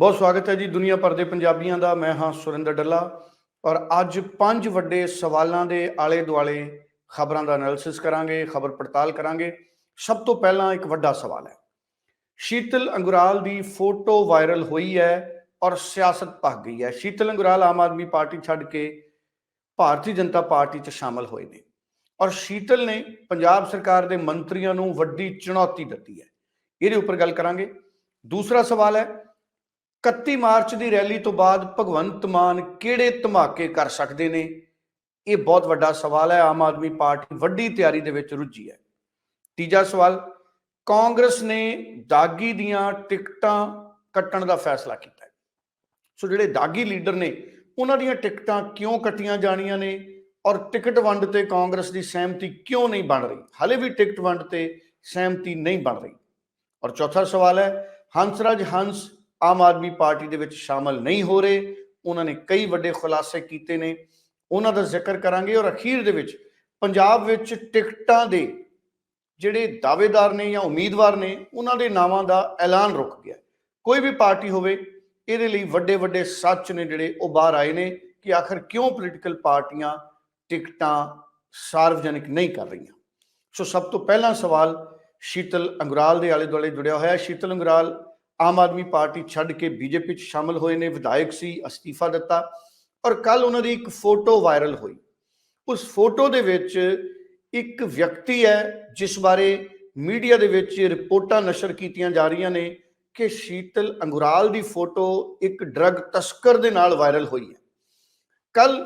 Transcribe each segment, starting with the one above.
ਬਹੁਤ ਸਵਾਗਤ ਹੈ ਜੀ। ਦੁਨੀਆ ਭਰ ਦੇ ਪੰਜਾਬੀਆਂ ਦਾ, ਮੈਂ ਹਾਂ ਸੁਰਿੰਦਰ ਡੱਲਾ। ਔਰ ਅੱਜ ਪੰਜ ਵੱਡੇ ਸਵਾਲਾਂ ਦੇ ਆਲੇ ਦੁਆਲੇ ਖਬਰਾਂ ਦਾ ਐਨਾਲਿਸਿਸ ਕਰਾਂਗੇ, ਖਬਰ ਪੜਤਾਲ ਕਰਾਂਗੇ। ਸਭ ਤੋਂ ਪਹਿਲਾਂ ਇੱਕ ਵੱਡਾ ਸਵਾਲ ਹੈ। ਸ਼ੀਤਲ ਅੰਗੁਰਾਲ ਦੀ ਫੋਟੋ ਵਾਇਰਲ ਹੋਈ ਹੈ ਔਰ ਸਿਆਸਤ ਭੱਗ ਗਈ ਹੈ। ਸ਼ੀਤਲ ਅੰਗੁਰਾਲ ਆਮ ਆਦਮੀ ਪਾਰਟੀ ਛੱਡ ਕੇ ਭਾਰਤੀ ਜਨਤਾ ਪਾਰਟੀ 'ਚ ਸ਼ਾਮਲ ਹੋਏ ਨੇ ਔਰ ਸ਼ੀਤਲ ਨੇ ਪੰਜਾਬ ਸਰਕਾਰ ਦੇ ਮੰਤਰੀਆਂ ਨੂੰ ਵੱਡੀ ਚੁਣੌਤੀ ਦਿੱਤੀ ਹੈ। ਇਹਦੇ ਉੱਪਰ ਗੱਲ ਕਰਾਂਗੇ। ਦੂਸਰਾ ਸਵਾਲ ਹੈ 31 ਮਾਰਚ ਦੀ ਰੈਲੀ ਤੋਂ ਬਾਅਦ ਭਗਵੰਤ ਮਾਨ ਕਿਹੜੇ ਧਮਾਕੇ ਕਰ ਸਕਦੇ ਨੇ? ਇਹ ਬਹੁਤ ਵੱਡਾ ਸਵਾਲ ਹੈ, ਆਮ ਆਦਮੀ ਪਾਰਟੀ ਵੱਡੀ ਤਿਆਰੀ ਦੇ ਵਿੱਚ ਰੁੱਝੀ ਹੈ। ਤੀਜਾ ਸਵਾਲ, ਕਾਂਗਰਸ ਨੇ ਦਾਗੀ ਦੀਆਂ ਟਿਕਟਾਂ ਕੱਟਣ ਦਾ ਫੈਸਲਾ ਕੀਤਾ ਹੈ। ਸੋ ਜਿਹੜੇ ਦਾਗੀ ਲੀਡਰ ਨੇ, ਉਹਨਾਂ ਦੀਆਂ ਟਿਕਟਾਂ ਕਿਉਂ ਕੱਟੀਆਂ ਜਾਣੀਆਂ ਨੇ ਔਰ ਟਿਕਟ ਵੰਡ ਤੇ ਕਾਂਗਰਸ ਦੀ ਸਹਿਮਤੀ ਕਿਉਂ ਨਹੀਂ ਬਣ ਰਹੀ? ਹਾਲੇ ਵੀ ਟਿਕਟ ਵੰਡ ਤੇ ਸਹਿਮਤੀ ਨਹੀਂ ਬਣ ਰਹੀ। ਔਰ ਚੌਥਾ ਸਵਾਲ ਹੈ, ਹੰਸਰਾਜ ਹੰਸ ਆਮ ਆਦਮੀ ਪਾਰਟੀ ਦੇ ਵਿੱਚ ਸ਼ਾਮਲ ਨਹੀਂ ਹੋ ਰਹੇ। ਉਹਨਾਂ ਨੇ ਕਈ ਵੱਡੇ ਖੁਲਾਸੇ ਕੀਤੇ ਨੇ। ਉਹਨਾਂ ਦਾ ਜ਼ਿਕਰ ਕਰਾਂਗੇ ਔਰ ਅਖੀਰ ਦੇ ਵਿੱਚ ਪੰਜਾਬ ਵਿੱਚ ਟਿਕਟਾਂ ਦੇ ਜਿਹੜੇ ਦਾਅਵੇਦਾਰ ਨੇ ਜਾਂ ਉਮੀਦਵਾਰ ਨੇ, ਉਹਨਾਂ ਦੇ ਨਾਵਾਂ ਦਾ ਐਲਾਨ ਰੁਕ ਗਿਆ। ਕੋਈ ਵੀ ਪਾਰਟੀ ਹੋਵੇ, ਇਹਦੇ ਲਈ ਵੱਡੇ ਵੱਡੇ ਸੱਚ ਨੇ ਜਿਹੜੇ ਉਹ ਬਾਹਰ ਆਏ ਨੇ ਕਿ ਆਖਰ ਕਿਉਂ ਪੋਲੀਟੀਕਲ ਪਾਰਟੀਆਂ ਟਿਕਟਾਂ ਸਾਰਵਜਨਿਕ ਨਹੀਂ ਕਰ ਰਹੀਆਂ। ਸੋ ਸਭ ਤੋਂ ਪਹਿਲਾ ਸਵਾਲ ਸ਼ੀਤਲ ਅੰਗਰਾਲ ਦੇ ਆਲੇ ਦੁਆਲੇ ਜੁੜਿਆ ਹੋਇਆ। ਸ਼ੀਤਲ ਅੰਗਰਾਲ ਆਮ ਆਦਮੀ ਪਾਰਟੀ ਛੱਡ ਕੇ ਬੀਜੇਪੀ 'ਚ ਸ਼ਾਮਲ ਹੋਏ ਨੇ, ਵਿਧਾਇਕ ਸੀ, ਅਸਤੀਫਾ ਦਿੱਤਾ ਔਰ ਕੱਲ ਉਹਨਾਂ ਦੀ ਇੱਕ ਫੋਟੋ ਵਾਇਰਲ ਹੋਈ। ਉਸ ਫੋਟੋ ਦੇ ਵਿੱਚ ਇੱਕ ਵਿਅਕਤੀ ਹੈ ਜਿਸ ਬਾਰੇ ਮੀਡੀਆ ਦੇ ਵਿੱਚ ਰਿਪੋਰਟਾਂ ਨਸ਼ਰ ਕੀਤੀਆਂ ਜਾ ਰਹੀਆਂ ਨੇ ਕਿ ਸ਼ੀਤਲ ਅੰਗੁਰਾਲ ਦੀ ਫੋਟੋ ਇੱਕ ਡਰੱਗ ਤਸਕਰ ਦੇ ਨਾਲ ਵਾਇਰਲ ਹੋਈ ਹੈ। ਕੱਲ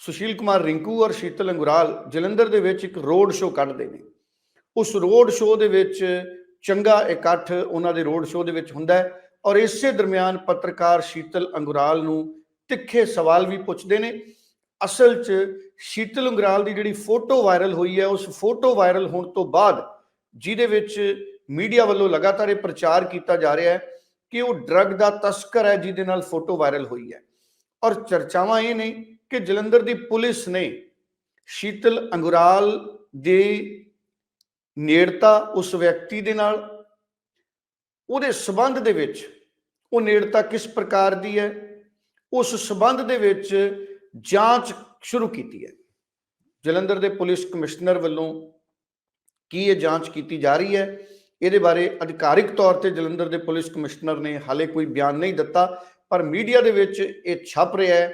ਸੁਸ਼ੀਲ ਕੁਮਾਰ ਰਿੰਕੂ ਔਰ ਸ਼ੀਤਲ ਅੰਗੁਰਾਲ ਜਲੰਧਰ ਦੇ ਵਿੱਚ ਇੱਕ ਰੋਡ ਸ਼ੋਅ ਕੱਢਦੇ ਨੇ। ਉਸ ਰੋਡ ਸ਼ੋਅ ਦੇ ਵਿੱਚ ਚੰਗਾ ਇਕੱਠ ਉਹਨਾਂ ਦੇ ਰੋਡ ਸ਼ੋਅ ਦੇ ਵਿੱਚ ਹੁੰਦਾ ਹੈ ਔਰ ਇਸੇ ਦਰਮਿਆਨ ਪੱਤਰਕਾਰ ਸ਼ੀਤਲ ਅੰਗੁਰਾਲ ਨੂੰ ਤਿੱਖੇ ਸਵਾਲ ਵੀ ਪੁੱਛਦੇ ਨੇ। ਅਸਲ 'ਚ ਸ਼ੀਤਲ ਅੰਗੁਰਾਲ ਦੀ ਜਿਹੜੀ ਫੋਟੋ ਵਾਇਰਲ ਹੋਈ ਹੈ, ਉਸ ਫੋਟੋ ਵਾਇਰਲ ਹੋਣ ਤੋਂ ਬਾਅਦ ਜਿਹਦੇ ਵਿੱਚ ਮੀਡੀਆ ਵੱਲੋਂ ਲਗਾਤਾਰ ਇਹ ਪ੍ਰਚਾਰ ਕੀਤਾ ਜਾ ਰਿਹਾ ਹੈ ਕਿ ਉਹ ਡਰੱਗ ਦਾ ਤਸਕਰ ਹੈ, ਜਿਹਦੇ ਨਾਲ ਫੋਟੋ ਵਾਇਰਲ ਹੋਈ ਹੈ। ਔਰ ਚਰਚਾਵਾਂ ਇਹ ਨੇ ਕਿ ਜਲੰਧਰ ਦੀ ਪੁਲਿਸ ਨੇ ਸ਼ੀਤਲ ਅੰਗੁਰਾਲ ਦੇ ਨੇੜਤਾ ਉਸ ਵਿਅਕਤੀ ਦੇ ਨਾਲ, ਉਹਦੇ ਸਬੰਧ ਦੇ ਵਿੱਚ, ਉਹ ਨੇੜਤਾ ਕਿਸ ਪ੍ਰਕਾਰ ਦੀ ਹੈ, ਉਸ ਸਬੰਧ ਦੇ ਵਿੱਚ ਜਾਂਚ ਸ਼ੁਰੂ ਕੀਤੀ ਹੈ। ਜਲੰਧਰ ਦੇ ਪੁਲਿਸ ਕਮਿਸ਼ਨਰ ਵੱਲੋਂ ਕੀ ਇਹ ਜਾਂਚ ਕੀਤੀ ਜਾ ਰਹੀ ਹੈ, ਇਹਦੇ ਬਾਰੇ ਅਧਿਕਾਰਿਕ ਤੌਰ ਤੇ ਜਲੰਧਰ ਦੇ ਪੁਲਿਸ ਕਮਿਸ਼ਨਰ ਨੇ ਹਾਲੇ ਕੋਈ ਬਿਆਨ ਨਹੀਂ ਦਿੱਤਾ, ਪਰ ਮੀਡੀਆ ਦੇ ਵਿੱਚ ਇਹ ਛਪ ਰਿਹਾ ਹੈ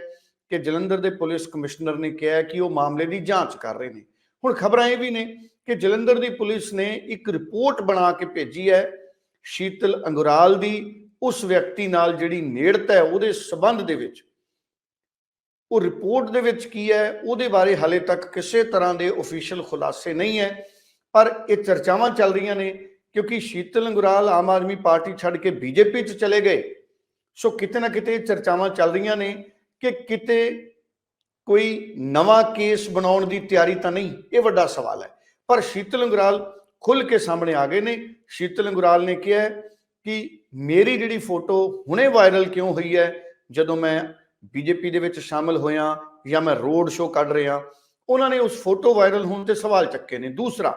ਕਿ ਜਲੰਧਰ ਦੇ ਪੁਲਿਸ ਕਮਿਸ਼ਨਰ ਨੇ ਕਿਹਾ ਕਿ ਉਹ ਮਾਮਲੇ ਦੀ ਜਾਂਚ ਕਰ ਰਹੇ ਨੇ। ਹੁਣ ਖਬਰਾਂ ਇਹ ਵੀ ਨੇ ਕਿ ਜਲੰਧਰ ਦੀ ਪੁਲਿਸ ਨੇ ਇੱਕ ਰਿਪੋਰਟ ਬਣਾ ਕੇ ਭੇਜੀ ਹੈ ਸ਼ੀਤਲ ਅੰਗੁਰਾਲ ਦੀ, ਉਸ ਵਿਅਕਤੀ ਨਾਲ ਜਿਹੜੀ ਨੇੜਤਾ ਹੈ ਉਹਦੇ ਸਬੰਧ ਦੇ ਵਿੱਚ। ਉਹ ਰਿਪੋਰਟ ਦੇ ਵਿੱਚ ਕੀ ਹੈ, ਉਹਦੇ ਬਾਰੇ ਹਾਲੇ ਤੱਕ ਕਿਸੇ ਤਰ੍ਹਾਂ ਦੇ ਅਫੀਸ਼ੀਅਲ ਖੁਲਾਸੇ ਨਹੀਂ ਹੈ, ਪਰ ਇਹ ਚਰਚਾਵਾਂ ਚੱਲ ਰਹੀਆਂ ਨੇ ਕਿਉਂਕਿ ਸ਼ੀਤਲ ਅੰਗੁਰਾਲ ਆਮ ਆਦਮੀ ਪਾਰਟੀ ਛੱਡ ਕੇ ਬੀਜੇਪੀ 'ਚ ਚਲੇ ਗਏ। ਸੋ ਕਿਤੇ ਨਾ ਕਿਤੇ ਚਰਚਾਵਾਂ ਚੱਲ ਰਹੀਆਂ ਨੇ ਕਿ ਕਿਤੇ ਕੋਈ ਨਵਾਂ ਕੇਸ ਬਣਾਉਣ ਦੀ ਤਿਆਰੀ ਤਾਂ ਨਹੀਂ, ਇਹ ਵੱਡਾ ਸਵਾਲ ਹੈ। ਪਰ ਸ਼ੀਤਲ ਅੰਗੁਰਾਲ ਖੁੱਲ ਕੇ ਸਾਹਮਣੇ ਆ ਗਏ ਨੇ। ਸ਼ੀਤਲ ਅੰਗੁਰਾਲ ਨੇ ਕਿਹਾ ਕਿ ਮੇਰੀ ਜਿਹੜੀ ਫੋਟੋ ਹੁਣੇ ਵਾਇਰਲ ਕਿਉਂ ਹੋਈ ਹੈ? ਜਦੋਂ ਮੈਂ ਬੀਜੇਪੀ ਦੇ ਵਿੱਚ ਸ਼ਾਮਲ ਹੋਇਆ ਜਾਂ ਮੈਂ ਰੋਡ ਸ਼ੋਅ ਕੱਢ ਰਿਹਾ, ਉਹਨਾਂ ਨੇ ਉਸ ਫੋਟੋ ਵਾਇਰਲ ਹੋਣ ਤੇ ਸਵਾਲ ਚੱਕੇ ਨੇ। ਦੂਸਰਾ,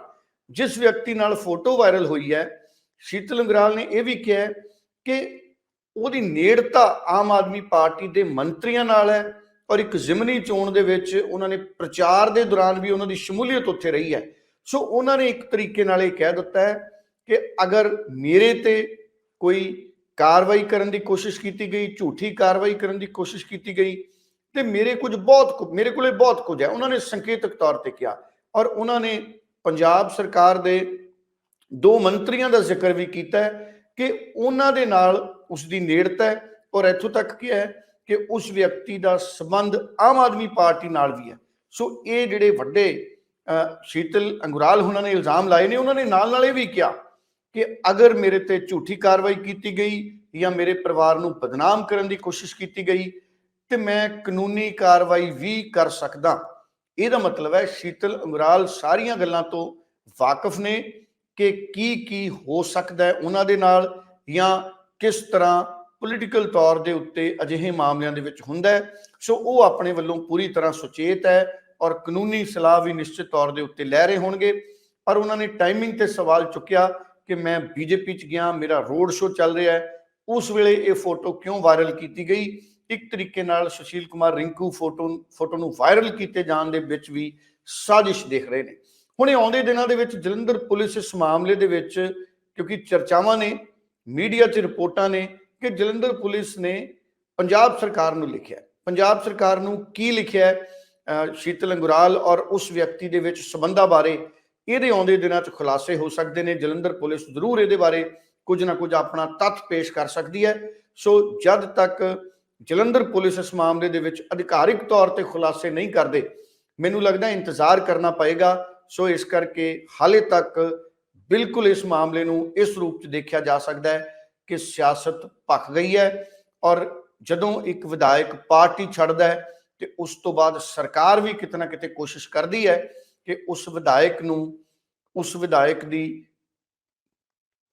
ਜਿਸ ਵਿਅਕਤੀ ਨਾਲ ਫੋਟੋ ਵਾਇਰਲ ਹੋਈ ਹੈ, ਸ਼ੀਤਲ ਅੰਗਰਾਲ ਨੇ ਇਹ ਵੀ ਕਿਹਾ ਕਿ ਉਹਦੀ ਨੇੜਤਾ ਆਮ ਆਦਮੀ ਪਾਰਟੀ ਦੇ ਮੰਤਰੀਆਂ ਨਾਲ ਹੈ ਔਰ ਇੱਕ ਜ਼ਿਮਨੀ ਚੋਣ ਦੇ ਵਿੱਚ ਉਹਨਾਂ ਨੇ ਪ੍ਰਚਾਰ ਦੇ ਦੌਰਾਨ ਵੀ ਉਹਨਾਂ ਦੀ ਸ਼ਮੂਲੀਅਤ ਉੱਥੇ ਰਹੀ ਹੈ। ਸੋ ਉਹਨਾਂ ਨੇ ਇੱਕ ਤਰੀਕੇ ਨਾਲ ਇਹ ਕਹਿ ਦਿੱਤਾ ਹੈ ਕਿ ਅਗਰ ਮੇਰੇ ਤੇ ਕੋਈ ਕਾਰਵਾਈ ਕਰਨ ਦੀ ਕੋਸ਼ਿਸ਼ ਕੀਤੀ ਗਈ, ਝੂਠੀ ਕਾਰਵਾਈ ਕਰਨ ਦੀ ਕੋਸ਼ਿਸ਼ ਕੀਤੀ ਗਈ, ਤੇ ਮੇਰੇ ਕੁਝ ਬਹੁਤ ਕੁ- ਮੇਰੇ ਕੋਲੇ ਬਹੁਤ ਕੁਝ ਹੈ। ਉਹਨਾਂ ਨੇ ਸੰਕੇਤਕ ਤੌਰ ਤੇ ਕਿਹਾ ਔਰ ਉਹਨਾਂ ਨੇ ਪੰਜਾਬ ਸਰਕਾਰ ਦੇ ਦੋ ਮੰਤਰੀਆਂ ਦਾ ਜ਼ਿਕਰ ਵੀ ਕੀਤਾ ਕਿ ਉਹਨਾਂ ਦੇ ਨਾਲ ਉਸ ਦੀ ਨੇੜਤਾ ਹੈ ਔਰ ਇੱਥੋਂ ਤੱਕ ਕੀ ਹੈ ਕਿ ਉਸ ਵਿਅਕਤੀ ਦਾ ਸੰਬੰਧ ਆਮ ਆਦਮੀ ਪਾਰਟੀ ਨਾਲ ਵੀ ਹੈ। ਸੋ ਇਹ ਜਿਹੜੇ ਵੱਡੇ ਸ਼ੀਤਲ ਅੰਗੁਰਾਲ ਉਹਨਾਂ ਨੇ ਇਲਜ਼ਾਮ ਲਾਏ ਨੇ, ਉਹਨਾਂ ਨੇ ਨਾਲ ਨਾਲ ਇਹ ਵੀ ਕਿਹਾ ਕਿ ਅਗਰ ਮੇਰੇ ਤੇ ਝੂਠੀ ਕਾਰਵਾਈ ਕੀਤੀ ਗਈ ਜਾਂ ਮੇਰੇ ਪਰਿਵਾਰ ਨੂੰ ਬਦਨਾਮ ਕਰਨ ਦੀ ਕੋਸ਼ਿਸ਼ ਕੀਤੀ ਗਈ, ਤੇ ਮੈਂ ਕਾਨੂੰਨੀ ਕਾਰਵਾਈ ਵੀ ਕਰ ਸਕਦਾ। ਇਹਦਾ ਮਤਲਬ ਹੈ ਸ਼ੀਤਲ ਅੰਗੁਰਾਲ ਸਾਰੀਆਂ ਗੱਲਾਂ ਤੋਂ ਵਾਕਿਫ ਨੇ ਕਿ ਕੀ ਕੀ ਹੋ ਸਕਦਾ ਹੈ ਉਹਨਾਂ ਦੇ ਨਾਲ ਜਾਂ ਕਿਸ ਤਰ੍ਹਾਂ ਪੋਲੀਟੀਕਲ ਤੌਰ ਦੇ ਉੱਤੇ ਅਜਿਹੇ ਮਾਮਲਿਆਂ ਦੇ ਵਿੱਚ ਹੁੰਦਾ ਸੋ ਉਹ ਆਪਣੇ ਵੱਲੋਂ ਪੂਰੀ ਤਰ੍ਹਾਂ ਸੁਚੇਤ ਹੈ। ਔਰ ਕਾਨੂੰਨੀ ਸਲਾਹ ਵੀ ਨਿਸ਼ਚਿਤ ਤੌਰ ਦੇ ਉੱਤੇ ਲੈ ਰਹੇ ਹੋਣਗੇ। ਪਰ ਉਹਨਾਂ ਨੇ ਟਾਈਮਿੰਗ ਤੇ ਸਵਾਲ ਚੁੱਕਿਆ ਕਿ ਮੈਂ ਬੀਜੇਪੀ ਚ ਗਿਆ, ਮੇਰਾ ਰੋਡ ਸ਼ੋਅ ਚੱਲ ਰਿਹਾ ਹੈ। ਉਸ ਵੇਲੇ ਇਹ ਫੋਟੋ ਕਿਉਂ ਵਾਇਰਲ ਕੀਤੀ ਗਈ? ਇੱਕ ਤਰੀਕੇ ਨਾਲ ਸੁਸ਼ੀਲ ਕੁਮਾਰ ਰਿੰਕੂ ਫੋਟੋ ਫੋਟੋ ਨੂੰ ਵਾਇਰਲ ਕੀਤੇ ਜਾਣ ਦੇ ਵਿੱਚ ਵੀ ਸਾਜ਼ਿਸ਼ ਦੇਖ ਰਹੇ ਨੇ। ਹੁਣ ਇਹ ਆਉਂਦੇ ਦਿਨਾਂ ਦੇ ਵਿੱਚ ਜਲੰਧਰ ਪੁਲਿਸ ਇਸ ਮਾਮਲੇ ਦੇ ਵਿੱਚ, ਕਿਉਂਕਿ ਚਰਚਾਵਾਂ ਨੇ, ਮੀਡੀਆ 'ਚ ਰਿਪੋਰਟਾਂ ਨੇ ਕਿ ਜਲੰਧਰ ਪੁਲਿਸ ਨੇ ਪੰਜਾਬ ਸਰਕਾਰ ਨੂੰ ਲਿਖਿਆ। ਪੰਜਾਬ ਸਰਕਾਰ ਨੂੰ ਕੀ ਲਿਖਿਆ ਸ਼ੀਤਲ ਅੰਗੁਰਾਲ ਔਰ ਉਸ ਵਿਅਕਤੀ ਦੇ ਵਿੱਚ ਸਬੰਧਾਂ ਬਾਰੇ ਇਹਦੇ ਆਉਂਦੇ ਦਿਨਾਂ 'ਚ ਖੁਲਾਸੇ ਹੋ ਸਕਦੇ ਨੇ। ਜਲੰਧਰ ਪੁਲਿਸ ਜ਼ਰੂਰ ਇਹਦੇ ਬਾਰੇ ਕੁਝ ਨਾ ਕੁਝ ਆਪਣਾ ਤੱਥ ਪੇਸ਼ ਕਰ ਸਕਦੀ ਹੈ। ਸੋ ਜਦ ਤੱਕ ਜਲੰਧਰ ਪੁਲਿਸ ਇਸ ਮਾਮਲੇ ਦੇ ਵਿੱਚ ਅਧਿਕਾਰਿਕ ਤੌਰ ਤੇ ਖੁਲਾਸੇ ਨਹੀਂ ਕਰਦੇ, ਮੈਨੂੰ ਲੱਗਦਾ ਇੰਤਜ਼ਾਰ ਕਰਨਾ ਪਏਗਾ। ਸੋ ਇਸ ਕਰਕੇ ਹਾਲੇ ਤੱਕ ਬਿਲਕੁਲ ਇਸ ਮਾਮਲੇ ਨੂੰ ਇਸ ਰੂਪ 'ਚ ਦੇਖਿਆ ਜਾ ਸਕਦਾ ਹੈ ਕਿ ਸਿਆਸਤ ਭਖ ਗਈ ਹੈ ਔਰ ਜਦੋਂ ਇੱਕ ਵਿਧਾਇਕ ਪਾਰਟੀ ਛੱਡਦਾ ਹੈ ਤੇ ਉਸ ਤੋਂ ਬਾਅਦ ਸਰਕਾਰ ਵੀ ਕਿਤੇ ਨਾ ਕਿਤੇ ਕੋਸ਼ਿਸ਼ ਕਰਦੀ ਹੈ ਕਿ ਉਸ ਵਿਧਾਇਕ ਨੂੰ, ਉਸ ਵਿਧਾਇਕ ਦੀ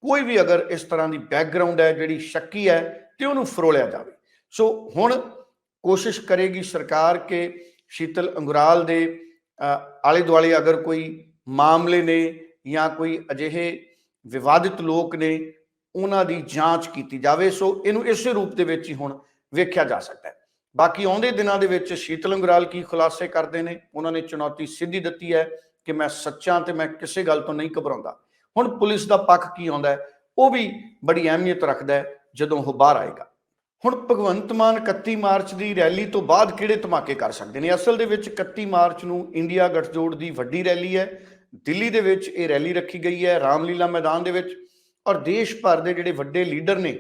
ਕੋਈ ਵੀ ਅਗਰ ਇਸ ਤਰ੍ਹਾਂ ਦੀ ਬੈਕਗ੍ਰਾਉਂਡ ਹੈ, ਜਿਹੜੀ ਸ਼ੱਕੀ ਹੈ, ਤੇ ਉਹਨੂੰ ਫਰੋਲਿਆ ਜਾਵੇ। ਸੋ ਹੁਣ ਕੋਸ਼ਿਸ਼ ਕਰੇਗੀ ਸਰਕਾਰ ਕਿ ਸ਼ੀਤਲ ਅੰਗੁਰਾਲ ਦੇ ਆਲੇ ਦੁਆਲੇ ਅਗਰ ਕੋਈ ਮਾਮਲੇ ਨੇ ਜਾਂ ਕੋਈ ਅਜਿਹੇ ਵਿਵਾਦਿਤ ਲੋਕ ਨੇ, ਉਹਨਾਂ ਦੀ ਜਾਂਚ ਕੀਤੀ ਜਾਵੇ। ਸੋ ਇਹਨੂੰ ਇਸੇ ਰੂਪ ਦੇ ਵਿੱਚ ਹੀ ਹੁਣ ਵੇਖਿਆ ਜਾ ਸਕਦਾ ਹੈ। ਬਾਕੀ ਆਉਂਦੇ ਦਿਨਾਂ ਦੇ ਵਿੱਚ ਸ਼ੀਤਲ ਅੰਗਰਾਲ ਕੀ ਖੁਲਾਸੇ ਕਰਦੇ ਨੇ, ਉਹਨਾਂ ਨੇ ਚੁਣੌਤੀ ਸਿੱਧੀ ਦਿੱਤੀ ਹੈ ਕਿ ਮੈਂ ਸੱਚਾ ਤੇ ਮੈਂ ਕਿਸੇ ਗੱਲ ਤੋਂ ਨਹੀਂ ਘਬਰਾਉਂਦਾ। ਹੁਣ ਪੁਲਿਸ ਦਾ ਪੱਖ ਕੀ ਆਉਂਦਾ ਉਹ ਵੀ ਬੜੀ ਅਹਿਮੀਅਤ ਰੱਖਦਾ ਹੈ ਜਦੋਂ ਉਹ ਬਾਹਰ ਆਏਗਾ। ਹੁਣ ਭਗਵੰਤ ਮਾਨ 31 ਮਾਰਚ ਦੀ ਰੈਲੀ ਤੋਂ ਬਾਅਦ ਕਿਹੜੇ ਧਮਾਕੇ ਕਰ ਸਕਦੇ ਨੇ? ਅਸਲ ਦੇ ਵਿੱਚ 31 ਮਾਰਚ ਨੂੰ ਇੰਡੀਆ ਗਠਜੋੜ ਦੀ ਵੱਡੀ ਰੈਲੀ ਹੈ। ਦਿੱਲੀ ਦੇ ਵਿੱਚ ਇਹ ਰੈਲੀ ਰੱਖੀ ਗਈ ਹੈ, ਰਾਮਲੀਲਾ ਮੈਦਾਨ ਦੇ ਵਿੱਚ। ਔਰ ਦੇਸ਼ ਭਰ ਦੇ ਜਿਹੜੇ ਵੱਡੇ ਲੀਡਰ ਨੇ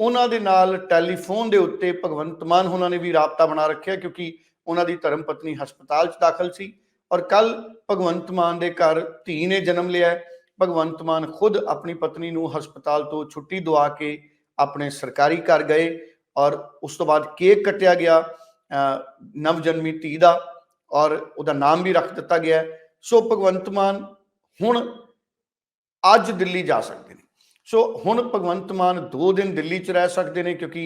ਉਹਨਾਂ ਦੇ ਨਾਲ ਟੈਲੀਫੋਨ ਦੇ ਉੱਤੇ ਭਗਵੰਤ ਮਾਨ ਉਹਨਾਂ ਨੇ ਵੀ ਰਾਬਤਾ ਬਣਾ ਰੱਖਿਆ ਕਿਉਂਕਿ ਉਹਨਾਂ ਦੀ ਧਰਮ ਪਤਨੀ ਹਸਪਤਾਲ 'ਚ ਦਾਖਲ ਸੀ। ਔਰ ਕੱਲ ਭਗਵੰਤ ਮਾਨ ਦੇ ਘਰ ਧੀ ਨੇ ਜਨਮ ਲਿਆ ਭਗਵੰਤ ਮਾਨ ਖੁਦ ਆਪਣੀ ਪਤਨੀ ਨੂੰ ਹਸਪਤਾਲ ਤੋਂ ਛੁੱਟੀ ਦਵਾ ਕੇ ਆਪਣੇ ਸਰਕਾਰੀ ਘਰ ਗਏ ਔਰ ਉਸ ਤੋਂ ਬਾਅਦ ਕੇਕ ਕੱਟਿਆ ਗਿਆ ਨਵ ਜਨਮੀ ਧੀ ਦਾ ਔਰ ਉਹਦਾ ਨਾਮ ਵੀ ਰੱਖ ਦਿੱਤਾ ਗਿਆ ਸੋ ਭਗਵੰਤ ਮਾਨ ਹੁਣ ਅੱਜ ਦਿੱਲੀ ਜਾ ਸਕਦੇ ਨੇ। ਸੋ ਹੁਣ ਭਗਵੰਤ ਮਾਨ 2 ਦਿਨ ਦਿੱਲੀ 'ਚ ਰਹਿ ਸਕਦੇ ਨੇ ਕਿਉਂਕਿ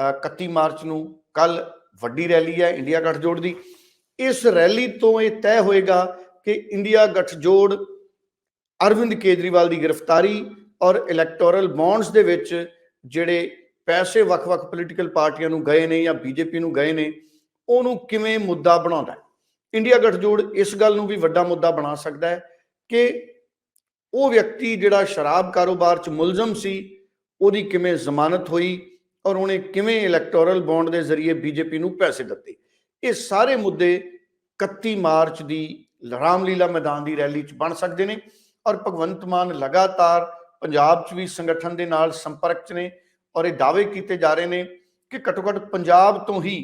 ਅ, 31 ਮਾਰਚ ਨੂੰ ਕੱਲ ਵੱਡੀ ਰੈਲੀ ਹੈ ਇੰਡੀਆ ਗੱਠਜੋੜ ਦੀ। ਇਸ ਰੈਲੀ ਤੋਂ ਇਹ ਤੈਅ ਹੋਏਗਾ ਕਿ ਇੰਡੀਆ ਗੱਠਜੋੜ ਅਰਵਿੰਦ ਕੇਜਰੀਵਾਲ ਦੀ ਗ੍ਰਿਫਤਾਰੀ ਔਰ ਇਲੈਕਟੋਰਲ ਬੌਂਡਸ ਦੇ ਵਿੱਚ ਜਿਹੜੇ ਪੈਸੇ ਵੱਖ-ਵੱਖ ਪੋਲੀਟੀਕਲ ਪਾਰਟੀਆਂ ਨੂੰ ਗਏ ਨੇ ਜਾਂ ਬੀਜੇਪੀ ਨੂੰ ਗਏ ਨੇ ਉਹਨੂੰ ਕਿਵੇਂ ਮੁੱਦਾ ਬਣਾਉਂਦਾ ਇੰਡੀਆ ਗੱਠਜੋੜ ਇਸ ਗੱਲ ਨੂੰ ਵੀ ਵੱਡਾ ਮੁੱਦਾ ਬਣਾ ਸਕਦਾ ਹੈ ਕਿ ਉਹ ਵਿਅਕਤੀ ਜਿਹੜਾ ਸ਼ਰਾਬ ਕਾਰੋਬਾਰ 'ਚ ਮੁਲਜ਼ਮ ਸੀ, ਉਹਦੀ ਕਿਵੇਂ ਜ਼ਮਾਨਤ ਹੋਈ ਔਰ ਉਹਨੇ ਕਿਵੇਂ ਇਲੈਕਟੋਰਲ ਬੌਂਡ ਦੇ ਜ਼ਰੀਏ ਬੀਜੇਪੀ ਨੂੰ ਪੈਸੇ ਦਿੱਤੇ? ਇਹ ਸਾਰੇ ਮੁੱਦੇ 31 ਮਾਰਚ ਦੀ ਰਾਮਲੀਲਾ ਮੈਦਾਨ ਦੀ ਰੈਲੀ 'ਚ ਬਣ ਸਕਦੇ ਨੇ ਔਰ ਭਗਵੰਤ ਮਾਨ ਲਗਾਤਾਰ ਪੰਜਾਬ 'ਚ ਵੀ ਸੰਗਠਨ ਦੇ ਨਾਲ ਸੰਪਰਕ 'ਚ ਨੇ ਔਰ ਇਹ ਦਾਅਵੇ ਕੀਤੇ ਜਾ ਰਹੇ ਨੇ ਕਿ ਘੱਟੋ ਘੱਟ ਪੰਜਾਬ ਤੋਂ ਹੀ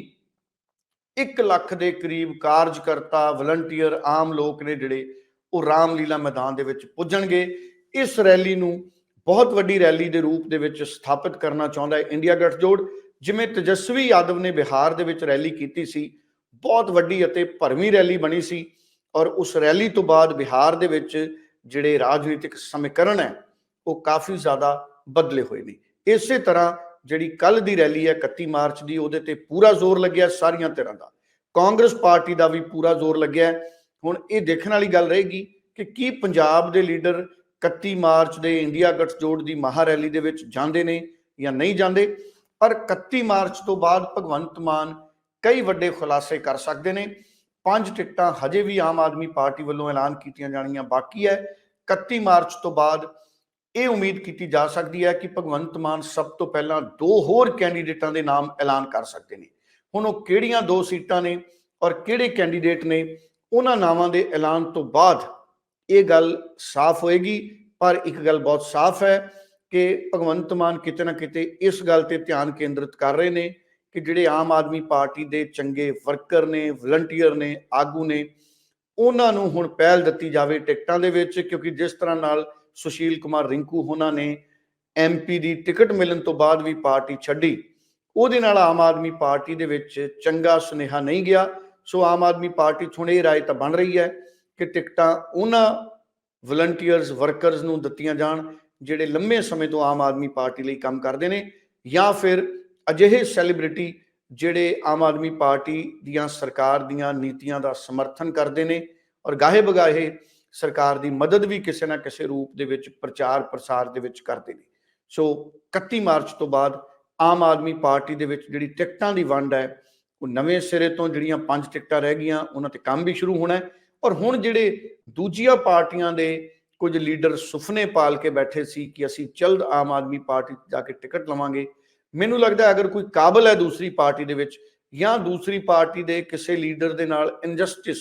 1 ਲੱਖ ਦੇ ਕਰੀਬ ਕਾਰਜਕਰਤਾ ਵਲੰਟੀਅਰ ਆਮ ਲੋਕ ਨੇ ਜਿਹੜੇ ਉਹ ਰਾਮਲੀਲਾ ਮੈਦਾਨ ਦੇ ਵਿੱਚ ਪੁੱਜਣਗੇ। ਇਸ ਰੈਲੀ ਨੂੰ ਬਹੁਤ ਵੱਡੀ ਰੈਲੀ ਦੇ ਰੂਪ ਦੇ ਵਿੱਚ ਸਥਾਪਿਤ ਕਰਨਾ ਚਾਹੁੰਦਾ ਹੈ ਇੰਡੀਆ ਗੱਠਜੋੜ ਜਿਵੇਂ ਤੇਜਸਵੀ ਯਾਦਵ ਨੇ ਬਿਹਾਰ ਦੇ ਵਿੱਚ ਰੈਲੀ ਕੀਤੀ ਸੀ, ਬਹੁਤ ਵੱਡੀ ਅਤੇ ਭਰਵੀਂ ਰੈਲੀ ਬਣੀ ਸੀ ਔਰ ਉਸ ਰੈਲੀ ਤੋਂ ਬਾਅਦ ਬਿਹਾਰ ਦੇ ਵਿੱਚ ਜਿਹੜੇ ਰਾਜਨੀਤਿਕ ਸਮੀਕਰਨ ਹੈ, ਉਹ ਕਾਫੀ ਜ਼ਿਆਦਾ ਬਦਲੇ ਹੋਏ ਨੇ। ਇਸੇ ਤਰ੍ਹਾਂ ਜਿਹੜੀ ਕੱਲ ਦੀ ਰੈਲੀ ਹੈ 31 ਮਾਰਚ ਦੀ, ਉਹਦੇ ਤੇ ਪੂਰਾ ਜ਼ੋਰ ਲੱਗਿਆ ਸਾਰੀਆਂ ਤਰ੍ਹਾਂ ਦਾ। ਕਾਂਗਰਸ ਪਾਰਟੀ ਦਾ ਵੀ ਪੂਰਾ ਜ਼ੋਰ ਲੱਗਿਆ। ਹੁਣ ਇਹ ਦੇਖਣ ਵਾਲੀ ਗੱਲ ਰਹੇਗੀ ਕਿ ਕੀ ਪੰਜਾਬ ਦੇ ਲੀਡਰ 31 ਮਾਰਚ ਦੇ ਇੰਡੀਆ ਗੱਠਜੋੜ ਦੀ ਮਹਾ ਰੈਲੀ ਦੇ ਵਿੱਚ ਜਾਂਦੇ ਨੇ ਜਾਂ ਨਹੀਂ ਜਾਂਦੇ। ਪਰ 31 ਮਾਰਚ ਤੋਂ ਬਾਅਦ ਭਗਵੰਤ ਮਾਨ ਕਈ ਵੱਡੇ ਖੁਲਾਸੇ ਕਰ ਸਕਦੇ ਨੇ। ਪੰਜ ਟਿਕਟਾਂ ਹਜੇ ਵੀ ਆਮ ਆਦਮੀ ਪਾਰਟੀ ਵੱਲੋਂ ਐਲਾਨ ਕੀਤੀਆਂ ਜਾਣੀਆਂ ਬਾਕੀ ਹੈ। 31 ਮਾਰਚ ਤੋਂ ਬਾਅਦ ਇਹ ਉਮੀਦ ਕੀਤੀ ਜਾ ਸਕਦੀ ਹੈ ਕਿ ਭਗਵੰਤ ਮਾਨ ਸਭ ਤੋਂ ਪਹਿਲਾਂ ਦੋ ਹੋਰ ਕੈਂਡੀਡੇਟਾਂ ਦੇ ਨਾਮ ਐਲਾਨ ਕਰ ਸਕਦੇ ਨੇ। ਹੁਣ ਉਹ ਕਿਹੜੀਆਂ ਦੋ ਸੀਟਾਂ ਨੇ ਔਰ ਕਿਹੜੇ ਕੈਂਡੀਡੇਟ ਨੇ? ਉਹਨਾਂ ਨਾਵਾਂ ਦੇ ਐਲਾਨ ਤੋਂ ਬਾਅਦ ਇਹ ਗੱਲ ਸਾਫ਼ ਹੋਏਗੀ, ਪਰ ਇੱਕ ਗੱਲ ਬਹੁਤ ਸਾਫ਼ ਹੈ ਕਿ ਭਗਵੰਤ ਮਾਨ ਕਿਤੇ ਨਾ ਕਿਤੇ ਇਸ ਗੱਲ ਤੇ ਧਿਆਨ ਕੇਂਦਰਿਤ ਕਰ ਰਹੇ ਨੇ ਕਿ ਜਿਹੜੇ ਆਮ ਆਦਮੀ ਪਾਰਟੀ ਦੇ ਚੰਗੇ ਵਰਕਰ ਨੇ, ਵਲੰਟੀਅਰ ਨੇ, ਆਗੂ ਨੇ, ਉਹਨਾਂ ਨੂੰ ਹੁਣ ਪਹਿਲ ਦਿੱਤੀ ਜਾਵੇ ਟਿਕਟਾਂ ਦੇ ਵਿੱਚ, ਕਿਉਂਕਿ ਜਿਸ ਤਰ੍ਹਾਂ ਨਾਲ ਸੁਸ਼ੀਲ ਕੁਮਾਰ ਰਿੰਕੂ ਉਹਨਾਂ ਨੇ ਐਮਪੀ ਦੀ ਟਿਕਟ ਮਿਲਣ ਤੋਂ ਬਾਅਦ ਵੀ ਪਾਰਟੀ ਛੱਡੀ, ਉਹਦੇ ਨਾਲ ਆਮ ਆਦਮੀ ਪਾਰਟੀ ਦੇ ਵਿੱਚ ਚੰਗਾ ਸੁਨੇਹਾ ਨਹੀਂ ਗਿਆ। ਸੋ ਆਮ ਆਦਮੀ ਪਾਰਟੀ 'ਚ ਹੁਣ ਇਹ ਰਾਏ ਤਾਂ ਬਣ ਰਹੀ ਹੈ ਕਿ ਟਿਕਟਾਂ ਉਹਨਾਂ ਵਲੰਟੀਅਰਸ ਵਰਕਰਸ ਨੂੰ ਦਿੱਤੀਆਂ ਜਾਣ, ਜਿਹੜੇ ਲੰਮੇ ਸਮੇਂ ਤੋਂ ਆਮ ਆਦਮੀ ਪਾਰਟੀ ਲਈ ਕੰਮ ਕਰਦੇ ਨੇ ਜਾਂ ਫਿਰ ਅਜਿਹੇ ਸੈਲੀਬ੍ਰਿਟੀ ਜਿਹੜੇ ਆਮ ਆਦਮੀ ਪਾਰਟੀ ਦੀਆਂ ਸਰਕਾਰ ਦੀਆਂ ਨੀਤੀਆਂ ਦਾ ਸਮਰਥਨ ਕਰਦੇ ਨੇ ਔਰ ਗਾਹੇ ਬਗਾਹੇ ਸਰਕਾਰ ਦੀ ਮਦਦ ਵੀ ਕਿਸੇ ਨਾ ਕਿਸੇ ਰੂਪ ਦੇ ਵਿੱਚ ਪ੍ਰਚਾਰ ਪ੍ਰਸਾਰ ਦੇ ਵਿੱਚ ਕਰਦੇ ਨੇ। ਸੋ 31 ਮਾਰਚ ਤੋਂ ਬਾਅਦ ਆਮ ਆਦਮੀ ਪਾਰਟੀ ਦੇ ਵਿੱਚ ਜਿਹੜੀ ਟਿਕਟਾਂ ਦੀ ਵੰਡ ਹੈ ਉਹ ਨਵੇਂ ਸਿਰੇ ਤੋਂ ਜਿਹੜੀਆਂ ਪੰਜ ਟਿਕਟਾਂ ਰਹਿ ਗਈਆਂ, ਉਹਨਾਂ ਤੇ ਕੰਮ ਵੀ ਸ਼ੁਰੂ ਹੋਣਾ ਹੈ। ਔਰ ਹੁਣ ਜਿਹੜੇ ਦੂਜੀਆਂ ਪਾਰਟੀਆਂ ਦੇ ਕੁਝ ਲੀਡਰ ਸੁਪਨੇ ਪਾਲ ਕੇ ਬੈਠੇ ਸੀ ਕਿ ਅਸੀਂ ਜਲਦ ਆਮ ਆਦਮੀ ਪਾਰਟੀ ਜਾ ਕੇ ਟਿਕਟ ਲਵਾਂਗੇ, ਮੈਨੂੰ ਲੱਗਦਾ ਅਗਰ ਕੋਈ ਕਾਬਲ ਹੈ ਦੂਸਰੀ ਪਾਰਟੀ ਦੇ ਵਿੱਚ ਜਾਂ ਦੂਸਰੀ ਪਾਰਟੀ ਦੇ ਕਿਸੇ ਲੀਡਰ ਦੇ ਨਾਲ ਇਨਜਸਟਿਸ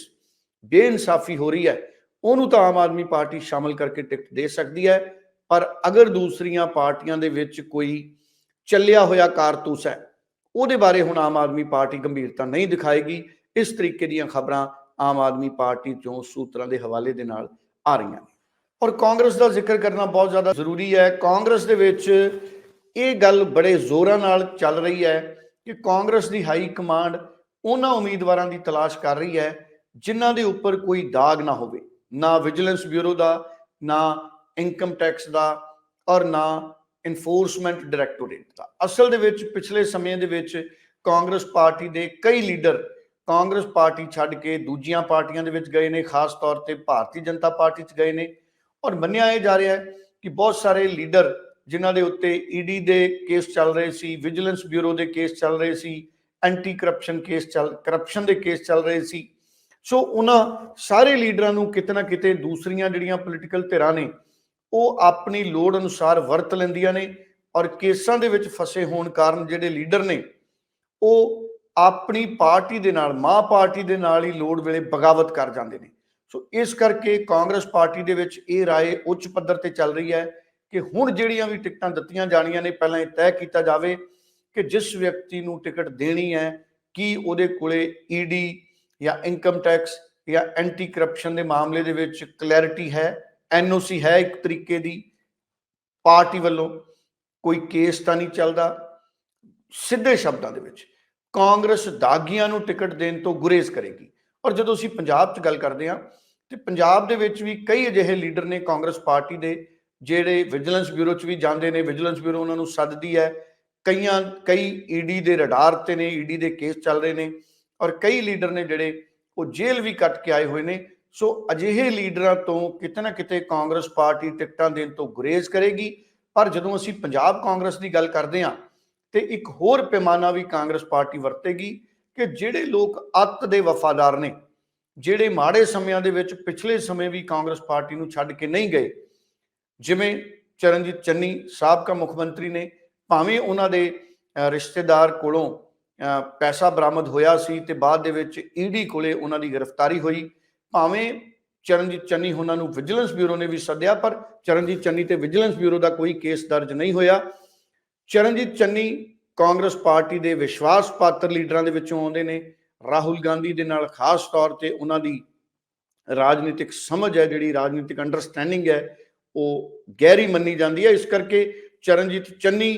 ਬੇਇਨਸਾਫੀ ਹੋ ਰਹੀ ਹੈ, ਉਹਨੂੰ ਤਾਂ ਆਮ ਆਦਮੀ ਪਾਰਟੀ ਸ਼ਾਮਲ ਕਰਕੇ ਟਿਕਟ ਦੇ ਸਕਦੀ ਹੈ। ਪਰ ਅਗਰ ਦੂਸਰੀਆਂ ਪਾਰਟੀਆਂ ਦੇ ਵਿੱਚ ਕੋਈ ਚੱਲਿਆ ਹੋਇਆ ਕਾਰਤੂਸ ਹੈ ਉਹਦੇ ਬਾਰੇ ਹੁਣ ਆਮ ਆਦਮੀ ਪਾਰਟੀ ਗੰਭੀਰਤਾ ਨਹੀਂ ਦਿਖਾਏਗੀ। ਇਸ ਤਰੀਕੇ ਦੀਆਂ ਖਬਰਾਂ ਆਮ ਆਦਮੀ ਪਾਰਟੀ ਚੋਂ ਸੂਤਰਾਂ ਦੇ ਹਵਾਲੇ ਦੇ ਨਾਲ ਆ ਰਹੀਆਂ ਨੇ। ਔਰ ਕਾਂਗਰਸ ਦਾ ਜ਼ਿਕਰ ਕਰਨਾ ਬਹੁਤ ਜ਼ਿਆਦਾ ਜ਼ਰੂਰੀ ਹੈ। ਕਾਂਗਰਸ ਦੇ ਵਿੱਚ ਇਹ ਗੱਲ ਬੜੇ ਜ਼ੋਰਾਂ ਨਾਲ ਚੱਲ ਰਹੀ ਹੈ ਕਿ ਕਾਂਗਰਸ ਦੀ ਹਾਈ ਕਮਾਂਡ ਉਹਨਾਂ ਉਮੀਦਵਾਰਾਂ ਦੀ ਤਲਾਸ਼ ਕਰ ਰਹੀ ਹੈ ਜਿਨ੍ਹਾਂ ਦੇ ਉੱਪਰ ਕੋਈ ਦਾਗ ਨਾ ਹੋਵੇ। ਨਾ ਵਿਜੀਲੈਂਸ ਬਿਊਰੋ ਦਾ, ਨਾ ਇਨਕਮ ਟੈਕਸ ਦਾ ਔਰ ਨਾ ਇਨਫੋਰਸਮੈਂਟ ਡਾਇਰੈਕਟੋਰੇਟ ਦਾ। ਅਸਲ ਦੇ ਵਿੱਚ ਪਿਛਲੇ ਸਮੇਂ ਦੇ ਵਿੱਚ ਕਾਂਗਰਸ ਪਾਰਟੀ ਦੇ ਕਈ ਲੀਡਰ ਕਾਂਗਰਸ ਪਾਰਟੀ ਛੱਡ ਕੇ ਦੂਜੀਆਂ ਪਾਰਟੀਆਂ ਦੇ ਵਿੱਚ ਗਏ ਨੇ, ਖਾਸ ਤੌਰ ਤੇ ਭਾਰਤੀ ਜਨਤਾ ਪਾਰਟੀ 'ਚ ਗਏ ਨੇ। ਔਰ ਮੰਨਿਆ ਇਹ ਜਾ ਰਿਹਾ ਹੈ ਕਿ ਬਹੁਤ ਸਾਰੇ ਲੀਡਰ ਜਿਨ੍ਹਾਂ ਦੇ ਉੱਤੇ ਈਡੀ ਦੇ ਕੇਸ ਚੱਲ ਰਹੇ ਸੀ, ਵਿਜੀਲੈਂਸ ਬਿਊਰੋ ਦੇ ਕੇਸ ਚੱਲ ਰਹੇ ਸੀ ਐਂਟੀ ਕਰਪਸ਼ਨ ਕੇਸ ਚੱਲ ਕਰਪਸ਼ਨ ਦੇ ਕੇਸ ਚੱਲ ਰਹੇ ਸੀ। ਸੋ ਉਹਨਾਂ ਸਾਰੇ ਲੀਡਰਾਂ ਨੂੰ ਕਿਤੇ ਨਾ ਕਿਤੇ ਦੂਸਰੀਆਂ ਜਿਹੜੀਆਂ ਪੋਲੀਟੀਕਲ ਧਿਰਾਂ ਨੇ ਉਹ ਆਪਣੀ ਲੋੜ ਅਨੁਸਾਰ ਵਰਤ ਲੈਂਦੀਆਂ ਨੇ ਔਰ ਕੇਸਾਂ ਦੇ ਵਿੱਚ ਫਸੇ ਹੋਣ ਕਾਰਨ ਜਿਹੜੇ ਲੀਡਰ ਨੇ ਉਹ ਆਪਣੀ ਪਾਰਟੀ ਦੇ ਨਾਲ ਮਾਂ ਪਾਰਟੀ ਦੇ ਨਾਲ ਹੀ ਲੋੜ ਵੇਲੇ ਬਗਾਵਤ ਕਰ ਜਾਂਦੇ ਨੇ ਸੋ ਇਸ ਕਰਕੇ ਕਾਂਗਰਸ ਪਾਰਟੀ ਦੇ ਵਿੱਚ ਇਹ رائے ਉੱਚ ਪੱਧਰ ਤੇ ਚੱਲ ਰਹੀ ਹੈ ਕਿ ਹੁਣ ਜਿਹੜੀਆਂ ਵੀ ਟਿਕਟਾਂ ਦਿੱਤੀਆਂ ਜਾਣੀਆਂ ਨੇ ਪਹਿਲਾਂ ਇਹ ਤੈਅ ਕੀਤਾ ਜਾਵੇ ਕਿ ਜਿਸ ਵਿਅਕਤੀ ਨੂੰ ਟਿਕਟ ਦੇਣੀ ਹੈ ਕੀ ਉਹਦੇ ਕੋਲੇ ਈਡੀ ਜਾਂ ਇਨਕਮ ਟੈਕਸ ਜਾਂ ਐਂਟੀ ਕਰਪਸ਼ਨ ਦੇ ਮਾਮਲੇ ਦੇ ਵਿੱਚ ਕਲੈਰਿਟੀ ਹੈ ਐਨਓਸੀ ਹੈ ਇੱਕ ਤਰੀਕੇ ਦੀ, ਪਾਰਟੀ ਵੱਲੋਂ ਕੋਈ ਕੇਸ ਤਾਂ ਨਹੀਂ ਚੱਲਦਾ। ਸਿੱਧੇ ਸ਼ਬਦਾਂ ਦੇ ਵਿੱਚ, ਕਾਂਗਰਸ ਦਾਗੀਆਂ ਨੂੰ ਟਿਕਟ ਦੇਣ ਤੋਂ ਗੁਰੇਜ਼ ਕਰੇਗੀ। ਔਰ ਜਦੋਂ ਅਸੀਂ ਪੰਜਾਬ 'ਚ ਗੱਲ ਕਰਦੇ ਹਾਂ, ਤੇ ਪੰਜਾਬ ਦੇ ਵਿੱਚ ਵੀ ਕਈ ਅਜਿਹੇ ਲੀਡਰ ਨੇ ਕਾਂਗਰਸ ਪਾਰਟੀ ਦੇ, ਜਿਹੜੇ ਵਿਜੀਲੈਂਸ ਬਿਊਰੋ 'ਚ ਵੀ ਜਾਂਦੇ ਨੇ। ਵਿਜੀਲੈਂਸ ਬਿਊਰੋ ਉਹਨਾਂ ਨੂੰ ਸੱਦਦੀ ਹੈ। ਕਈਆਂ, ਕਈ ਈਡੀ ਦੇ ਰਡਾਰ ਤੇ ਨੇ ਈਡੀ ਦੇ ਕੇਸ ਚੱਲ ਰਹੇ ਨੇ। ਔਰ ਕਈ ਲੀਡਰ ਨੇ ਜਿਹੜੇ ਉਹ ਜੇਲ੍ਹ ਵੀ ਕੱਟ ਕੇ ਆਏ ਹੋਏ ਨੇ। ਸੋ ਅਜਿਹੇ ਲੀਡਰਾਂ ਤੋਂ ਕਿਤੇ ਨਾ ਕਿਤੇ ਕਾਂਗਰਸ ਪਾਰਟੀ ਟਿਕਟਾਂ ਦੇਣ ਤੋਂ ਗੁਰੇਜ਼ ਕਰੇਗੀ। ਪਰ ਜਦੋਂ ਅਸੀਂ ਪੰਜਾਬ ਕਾਂਗਰਸ ਦੀ ਗੱਲ ਕਰਦੇ ਹਾਂ, ਤੇ ਇੱਕ ਹੋਰ ਪੈਮਾਨਾ ਵੀ ਕਾਂਗਰਸ ਪਾਰਟੀ ਵਰਤੇਗੀ ਕਿ ਜਿਹੜੇ ਲੋਕ ਅੱਤ ਦੇ ਵਫਾਦਾਰ ਨੇ, ਜਿਹੜੇ ਮਾੜੇ ਸਮਿਆਂ ਦੇ ਵਿੱਚ ਪਿਛਲੇ ਸਮੇਂ ਵੀ ਕਾਂਗਰਸ ਪਾਰਟੀ ਨੂੰ ਛੱਡ ਕੇ ਨਹੀਂ ਗਏ, ਜਿਵੇਂ ਚਰਨਜੀਤ ਚੰਨੀ ਸਾਬਕਾ ਮੁੱਖ ਮੰਤਰੀ ਨੇ, ਭਾਵੇਂ ਉਹਨਾਂ ਦੇ ਰਿਸ਼ਤੇਦਾਰ ਕੋਲੋਂ ਪੈਸਾ ਬਰਾਮਦ ਹੋਇਆ ਸੀ ਤੇ ਬਾਅਦ ਦੇ ਵਿੱਚ ਈਡੀ ਕੋਲੇ ਉਹਨਾਂ ਦੀ ਗ੍ਰਿਫਤਾਰੀ ਹੋਈ ਭਾਵੇਂ ਚਰਨਜੀਤ ਚੰਨੀ ਉਹਨਾਂ ਨੂੰ ਵਿਜੀਲੈਂਸ ਬਿਊਰੋ ਨੇ ਵੀ ਸੱਦਿਆ, ਪਰ ਚਰਨਜੀਤ ਚੰਨੀ ਤੇ ਵਿਜੀਲੈਂਸ ਬਿਊਰੋ ਦਾ ਕੋਈ ਕੇਸ ਦਰਜ ਨਹੀਂ ਹੋਇਆ। ਚਰਨਜੀਤ ਚੰਨੀ ਕਾਂਗਰਸ ਪਾਰਟੀ ਦੇ ਵਿਸ਼ਵਾਸ ਪਾਤਰ ਲੀਡਰਾਂ ਦੇ ਵਿੱਚੋਂ ਆਉਂਦੇ ਨੇ। ਰਾਹੁਲ ਗਾਂਧੀ ਦੇ ਨਾਲ ਖਾਸ ਤੌਰ ਤੇ ਉਹਨਾਂ ਦੀ ਰਾਜਨੀਤਿਕ ਸਮਝ ਹੈ, ਜਿਹੜੀ ਰਾਜਨੀਤਿਕ ਅੰਡਰਸਟੈਂਡਿੰਗ ਹੈ, ਉਹ ਗਹਿਰੀ ਮੰਨੀ ਜਾਂਦੀ ਹੈ। ਇਸ ਕਰਕੇ ਚਰਨਜੀਤ ਚੰਨੀ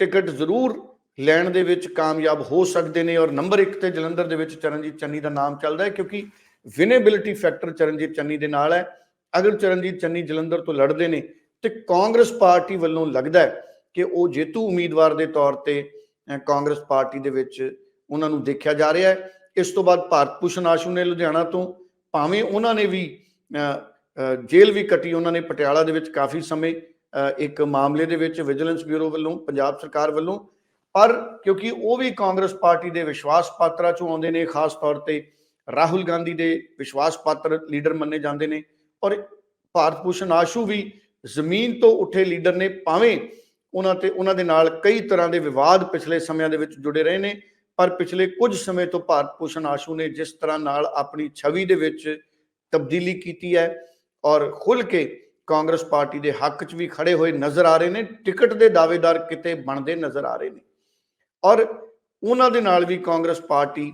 ਟਿਕਟ ਜ਼ਰੂਰ ਲੈਣ ਦੇ ਵਿੱਚ ਕਾਮਯਾਬ ਹੋ ਸਕਦੇ ਨੇ ਔਰ ਨੰਬਰ 1 ਤੇ ਜਲੰਧਰ ਦੇ ਵਿੱਚ ਚਰਨਜੀਤ ਚੰਨੀ ਦਾ ਨਾਮ ਚੱਲਦਾ ਹੈ, ਕਿਉਂਕਿ ਵਿਨੇਬਿਲਿਟੀ ਫੈਕਟਰ ਚਰਨਜੀਤ ਚੰਨੀ ਦੇ ਨਾਲ ਹੈ। ਅਗਰ ਚਰਨਜੀਤ ਚੰਨੀ ਜਲੰਧਰ ਤੋਂ ਲੜਦੇ ਨੇ, ਤੇ ਕਾਂਗਰਸ ਪਾਰਟੀ ਵੱਲੋਂ ਲੱਗਦਾ ਹੈ ਕਿ ਉਹ ਜੇਤੂ ਉਮੀਦਵਾਰ ਦੇ ਤੌਰ ਤੇ ਕਾਂਗਰਸ ਪਾਰਟੀ ਦੇ ਵਿੱਚ ਉਹਨਾਂ ਨੂੰ ਦੇਖਿਆ ਜਾ ਰਿਹਾ ਹੈ। ਇਸ ਤੋਂ ਬਾਅਦ ਭਾਰਤ ਭੂਸ਼ਣ ਆਸ਼ੂ ਨੇ ਲੁਧਿਆਣਾ ਤੋਂ, ਭਾਵੇਂ ਉਹਨਾਂ ਨੇ ਵੀ ਜੇਲ੍ਹ ਵੀ ਕੱਟੀ, ਉਹਨਾਂ ਨੇ ਪਟਿਆਲਾ ਦੇ ਵਿੱਚ ਕਾਫੀ ਸਮੇਂ ਇੱਕ ਮਾਮਲੇ ਦੇ ਵਿੱਚ ਵਿਜੀਲੈਂਸ ਬਿਊਰੋ ਵੱਲੋਂ, ਪੰਜਾਬ ਸਰਕਾਰ ਵੱਲੋਂ, ਪਰ ਕਿਉਂਕਿ ਉਹ ਵੀ ਕਾਂਗਰਸ ਪਾਰਟੀ ਦੇ ਵਿਸ਼ਵਾਸ ਪਾਤਰਾਂ ਚੋਂ ਆਉਂਦੇ ਨੇ, ਖਾਸ ਤੌਰ ਤੇ ਰਾਹੁਲ ਗਾਂਧੀ ਦੇ ਵਿਸ਼ਵਾਸ ਪਾਤਰ ਲੀਡਰ ਮੰਨੇ ਜਾਂਦੇ ਨੇ ਔਰ ਭਾਰਤ ਭੂਸ਼ਣ ਆਸ਼ੂ ਵੀ ਜ਼ਮੀਨ ਤੋਂ ਉੱਠੇ ਲੀਡਰ ਨੇ, ਭਾਵੇਂ ਉਹਨਾਂ ਤੇ, ਉਹਨਾਂ ਦੇ ਨਾਲ ਕਈ ਤਰ੍ਹਾਂ ਦੇ ਵਿਵਾਦ ਪਿਛਲੇ ਸਮਿਆਂ ਦੇ ਵਿੱਚ ਜੁੜੇ ਰਹੇ ਨੇ, ਪਰ ਪਿਛਲੇ ਕੁਝ ਸਮੇਂ ਤੋਂ ਭਾਰਤ ਭੂਸ਼ਣ ਆਸ਼ੂ ਨੇ ਜਿਸ ਤਰ੍ਹਾਂ ਨਾਲ ਆਪਣੀ ਛਵੀ ਦੇ ਵਿੱਚ ਤਬਦੀਲੀ ਕੀਤੀ ਹੈ ਔਰ ਖੁੱਲ ਕੇ ਕਾਂਗਰਸ ਪਾਰਟੀ ਦੇ ਹੱਕ 'ਚ ਵੀ ਖੜੇ ਹੋਏ ਨਜ਼ਰ ਆ ਰਹੇ ਨੇ, ਟਿਕਟ ਦੇ ਦਾਅਵੇਦਾਰ ਕਿਤੇ ਬਣਦੇ ਨਜ਼ਰ ਆ ਰਹੇ ਨੇ ਔਰ ਉਹਨਾਂ ਦੇ ਨਾਲ ਵੀ ਕਾਂਗਰਸ ਪਾਰਟੀ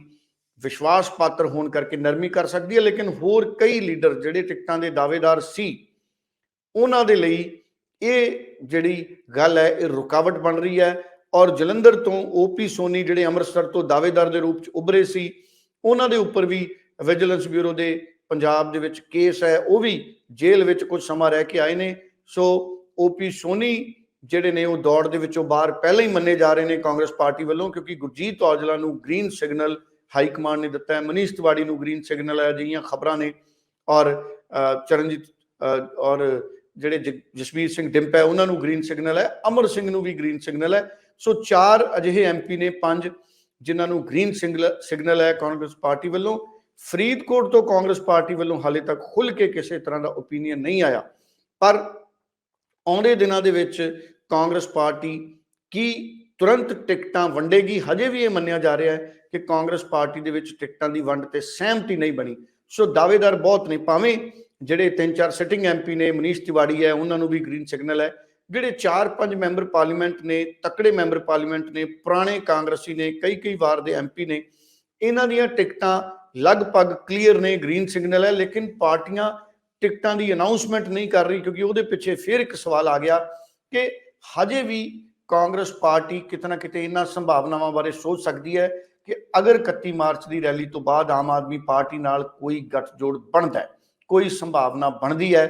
ਵਿਸ਼ਵਾਸ ਪਾਤਰ ਹੋਣ ਕਰਕੇ ਨਰਮੀ ਕਰ ਸਕਦੀ ਹੈ, ਲੇਕਿਨ ਹੋਰ ਕਈ ਲੀਡਰ ਜਿਹੜੇ ਟਿਕਟਾਂ ਦੇ ਦਾਅਵੇਦਾਰ ਸੀ, ਉਹਨਾਂ ਦੇ ਲਈ ਇਹ ਜਿਹੜੀ ਗੱਲ ਹੈ, ਇਹ ਰੁਕਾਵਟ ਬਣ ਰਹੀ ਹੈ ਔਰ ਜਲੰਧਰ ਤੋਂ ਓਪੀ ਸੋਨੀ ਜਿਹੜੇ ਅੰਮ੍ਰਿਤਸਰ ਤੋਂ ਦਾਅਵੇਦਾਰ ਦੇ ਰੂਪ ਚ ਉਭਰੇ ਸੀ, ਉਹਨਾਂ ਦੇ ਉੱਪਰ ਵੀ ਵਿਜੀਲੈਂਸ ਬਿਊਰੋ ਦੇ ਪੰਜਾਬ ਦੇ ਵਿੱਚ ਕੇਸ ਹੈ, ਉਹ ਵੀ ਜੇਲ੍ਹ ਵਿੱਚ ਕੁਝ ਸਮਾਂ ਰਹਿ ਕੇ ਆਏ ਨੇ, ਸੋ ਓਪੀ ਸੋਨੀ ਜਿਹੜੇ ਨੇ ਉਹ ਦੌੜ ਦੇ ਵਿੱਚੋਂ ਬਾਹਰ ਪਹਿਲਾਂ ਹੀ ਮੰਨੇ ਜਾ ਰਹੇ ਨੇ ਕਾਂਗਰਸ ਪਾਰਟੀ ਵੱਲੋਂ, ਕਿਉਂਕਿ ਗੁਰਜੀਤ ਔਜਲਾ ਨੂੰ ਗ੍ਰੀਨ ਸਿਗਨਲ ਹਾਈ ਕਮਾਂਡ ਨੇ ਦਿੱਤਾ ਹੈ, ਮਨੀਸ਼ ਤਿਵਾੜੀ ਨੂੰ ਗ੍ਰੀਨ ਸਿਗਨਲ ਹੈ ਅਜਿਹੀਆਂ ਖਬਰਾਂ ਨੇ, ਔਰ ਚਰਨਜੀਤ ਔਰ ਜਿਹੜੇ ਜ- ਜਸਵੀਰ ਸਿੰਘ ਡਿੰਪ ਹੈ, ਉਹਨਾਂ ਨੂੰ ਗ੍ਰੀਨ ਸਿਗਨਲ ਹੈ, ਅਮਰ ਸਿੰਘ ਨੂੰ ਵੀ ਗ੍ਰੀਨ ਸਿਗਨਲ ਹੈ, ਸੋ ਚਾਰ ਅਜਿਹੇ ਐਮਪੀ ਨੇ, ਪੰਜ, ਜਿਨ੍ਹਾਂ ਨੂੰ ਗ੍ਰੀਨ ਸਿਗਨਲ ਸਿਗਨਲ ਹੈ ਕਾਂਗਰਸ ਪਾਰਟੀ ਵੱਲੋਂ, ਫਰੀਦਕੋਟ ਤੋਂ ਕਾਂਗਰਸ ਪਾਰਟੀ ਵੱਲੋਂ ਹਾਲੇ ਤੱਕ ਖੁੱਲ ਕੇ ਕਿਸੇ ਤਰ੍ਹਾਂ ਦਾ ਓਪੀਨੀਅਨ ਨਹੀਂ ਆਇਆ, ਪਰ ਆਉਂਦੇ ਦਿਨਾਂ ਦੇ ਵਿੱਚ ਕਾਂਗਰਸ ਪਾਰਟੀ ਕੀ ਤੁਰੰਤ ਟਿਕਟਾਂ ਵੰਡੇਗੀ। ਹਜੇ ਵੀ ਇਹ ਮੰਨਿਆ ਜਾ ਰਿਹਾ ਹੈ ਕਿ ਕਾਂਗਰਸ ਪਾਰਟੀ ਦੇ ਵਿੱਚ ਟਿਕਟਾਂ ਦੀ ਵੰਡ ਤੇ ਸਹਿਮਤੀ ਨਹੀਂ ਬਣੀ। ਸੋ ਦਾਅਵੇਦਾਰ ਬਹੁਤ ਨੇ, ਭਾਵੇਂ ਜਿਹੜੇ ਤਿੰਨ ਚਾਰ ਸਿਟਿੰਗ ਐਮਪੀ ਨੇ, ਮਨੀਸ਼ ਤਿਵਾੜੀ ਹੈ, ਉਹਨਾਂ ਨੂੰ ਵੀ ਗ੍ਰੀਨ ਸਿਗਨਲ ਹੈ। ਜਿਹੜੇ 4-5 ਮੈਂਬਰ ਪਾਰਲੀਮੈਂਟ ਨੇ, ਤਕੜੇ ਮੈਂਬਰ ਪਾਰਲੀਮੈਂਟ ਨੇ, ਪੁਰਾਣੇ ਕਾਂਗਰਸੀ ਨੇ ਕਈ ਕਈ ਵਾਰ ਦੇ ਐਮਪੀ ਨੇ, ਇਹਨਾਂ ਦੀਆਂ ਟਿਕਟਾਂ ਲਗਭਗ ਕਲੀਅਰ ਨੇ ਗ੍ਰੀਨ ਸਿਗਨਲ ਹੈ, ਲੇਕਿਨ ਪਾਰਟੀਆਂ ਟਿਕਟਾਂ ਦੀ ਅਨਾਉਂਸਮੈਂਟ ਨਹੀਂ ਕਰ ਰਹੀ ਕਿਉਂਕਿ ਉਹਦੇ ਪਿੱਛੇ ਫਿਰ ਇੱਕ ਸਵਾਲ ਆ ਗਿਆ ਕਿ ਹਜੇ ਵੀ ਕਾਂਗਰਸ ਪਾਰਟੀ ਕਿਤਨਾ ਕਿਤੇ ਇਹਨਾਂ ਸੰਭਾਵਨਾਵਾਂ ਬਾਰੇ ਸੋਚ ਸਕਦੀ ਹੈ ਕਿ ਅਗਰ 31 ਮਾਰਚ ਦੀ ਰੈਲੀ ਤੋਂ ਬਾਅਦ ਆਮ ਆਦਮੀ ਪਾਰਟੀ ਨਾਲ ਕੋਈ ਗੱਠਜੋੜ ਬਣਦਾ ਹੈ, ਕੋਈ ਸੰਭਾਵਨਾ ਬਣਦੀ ਹੈ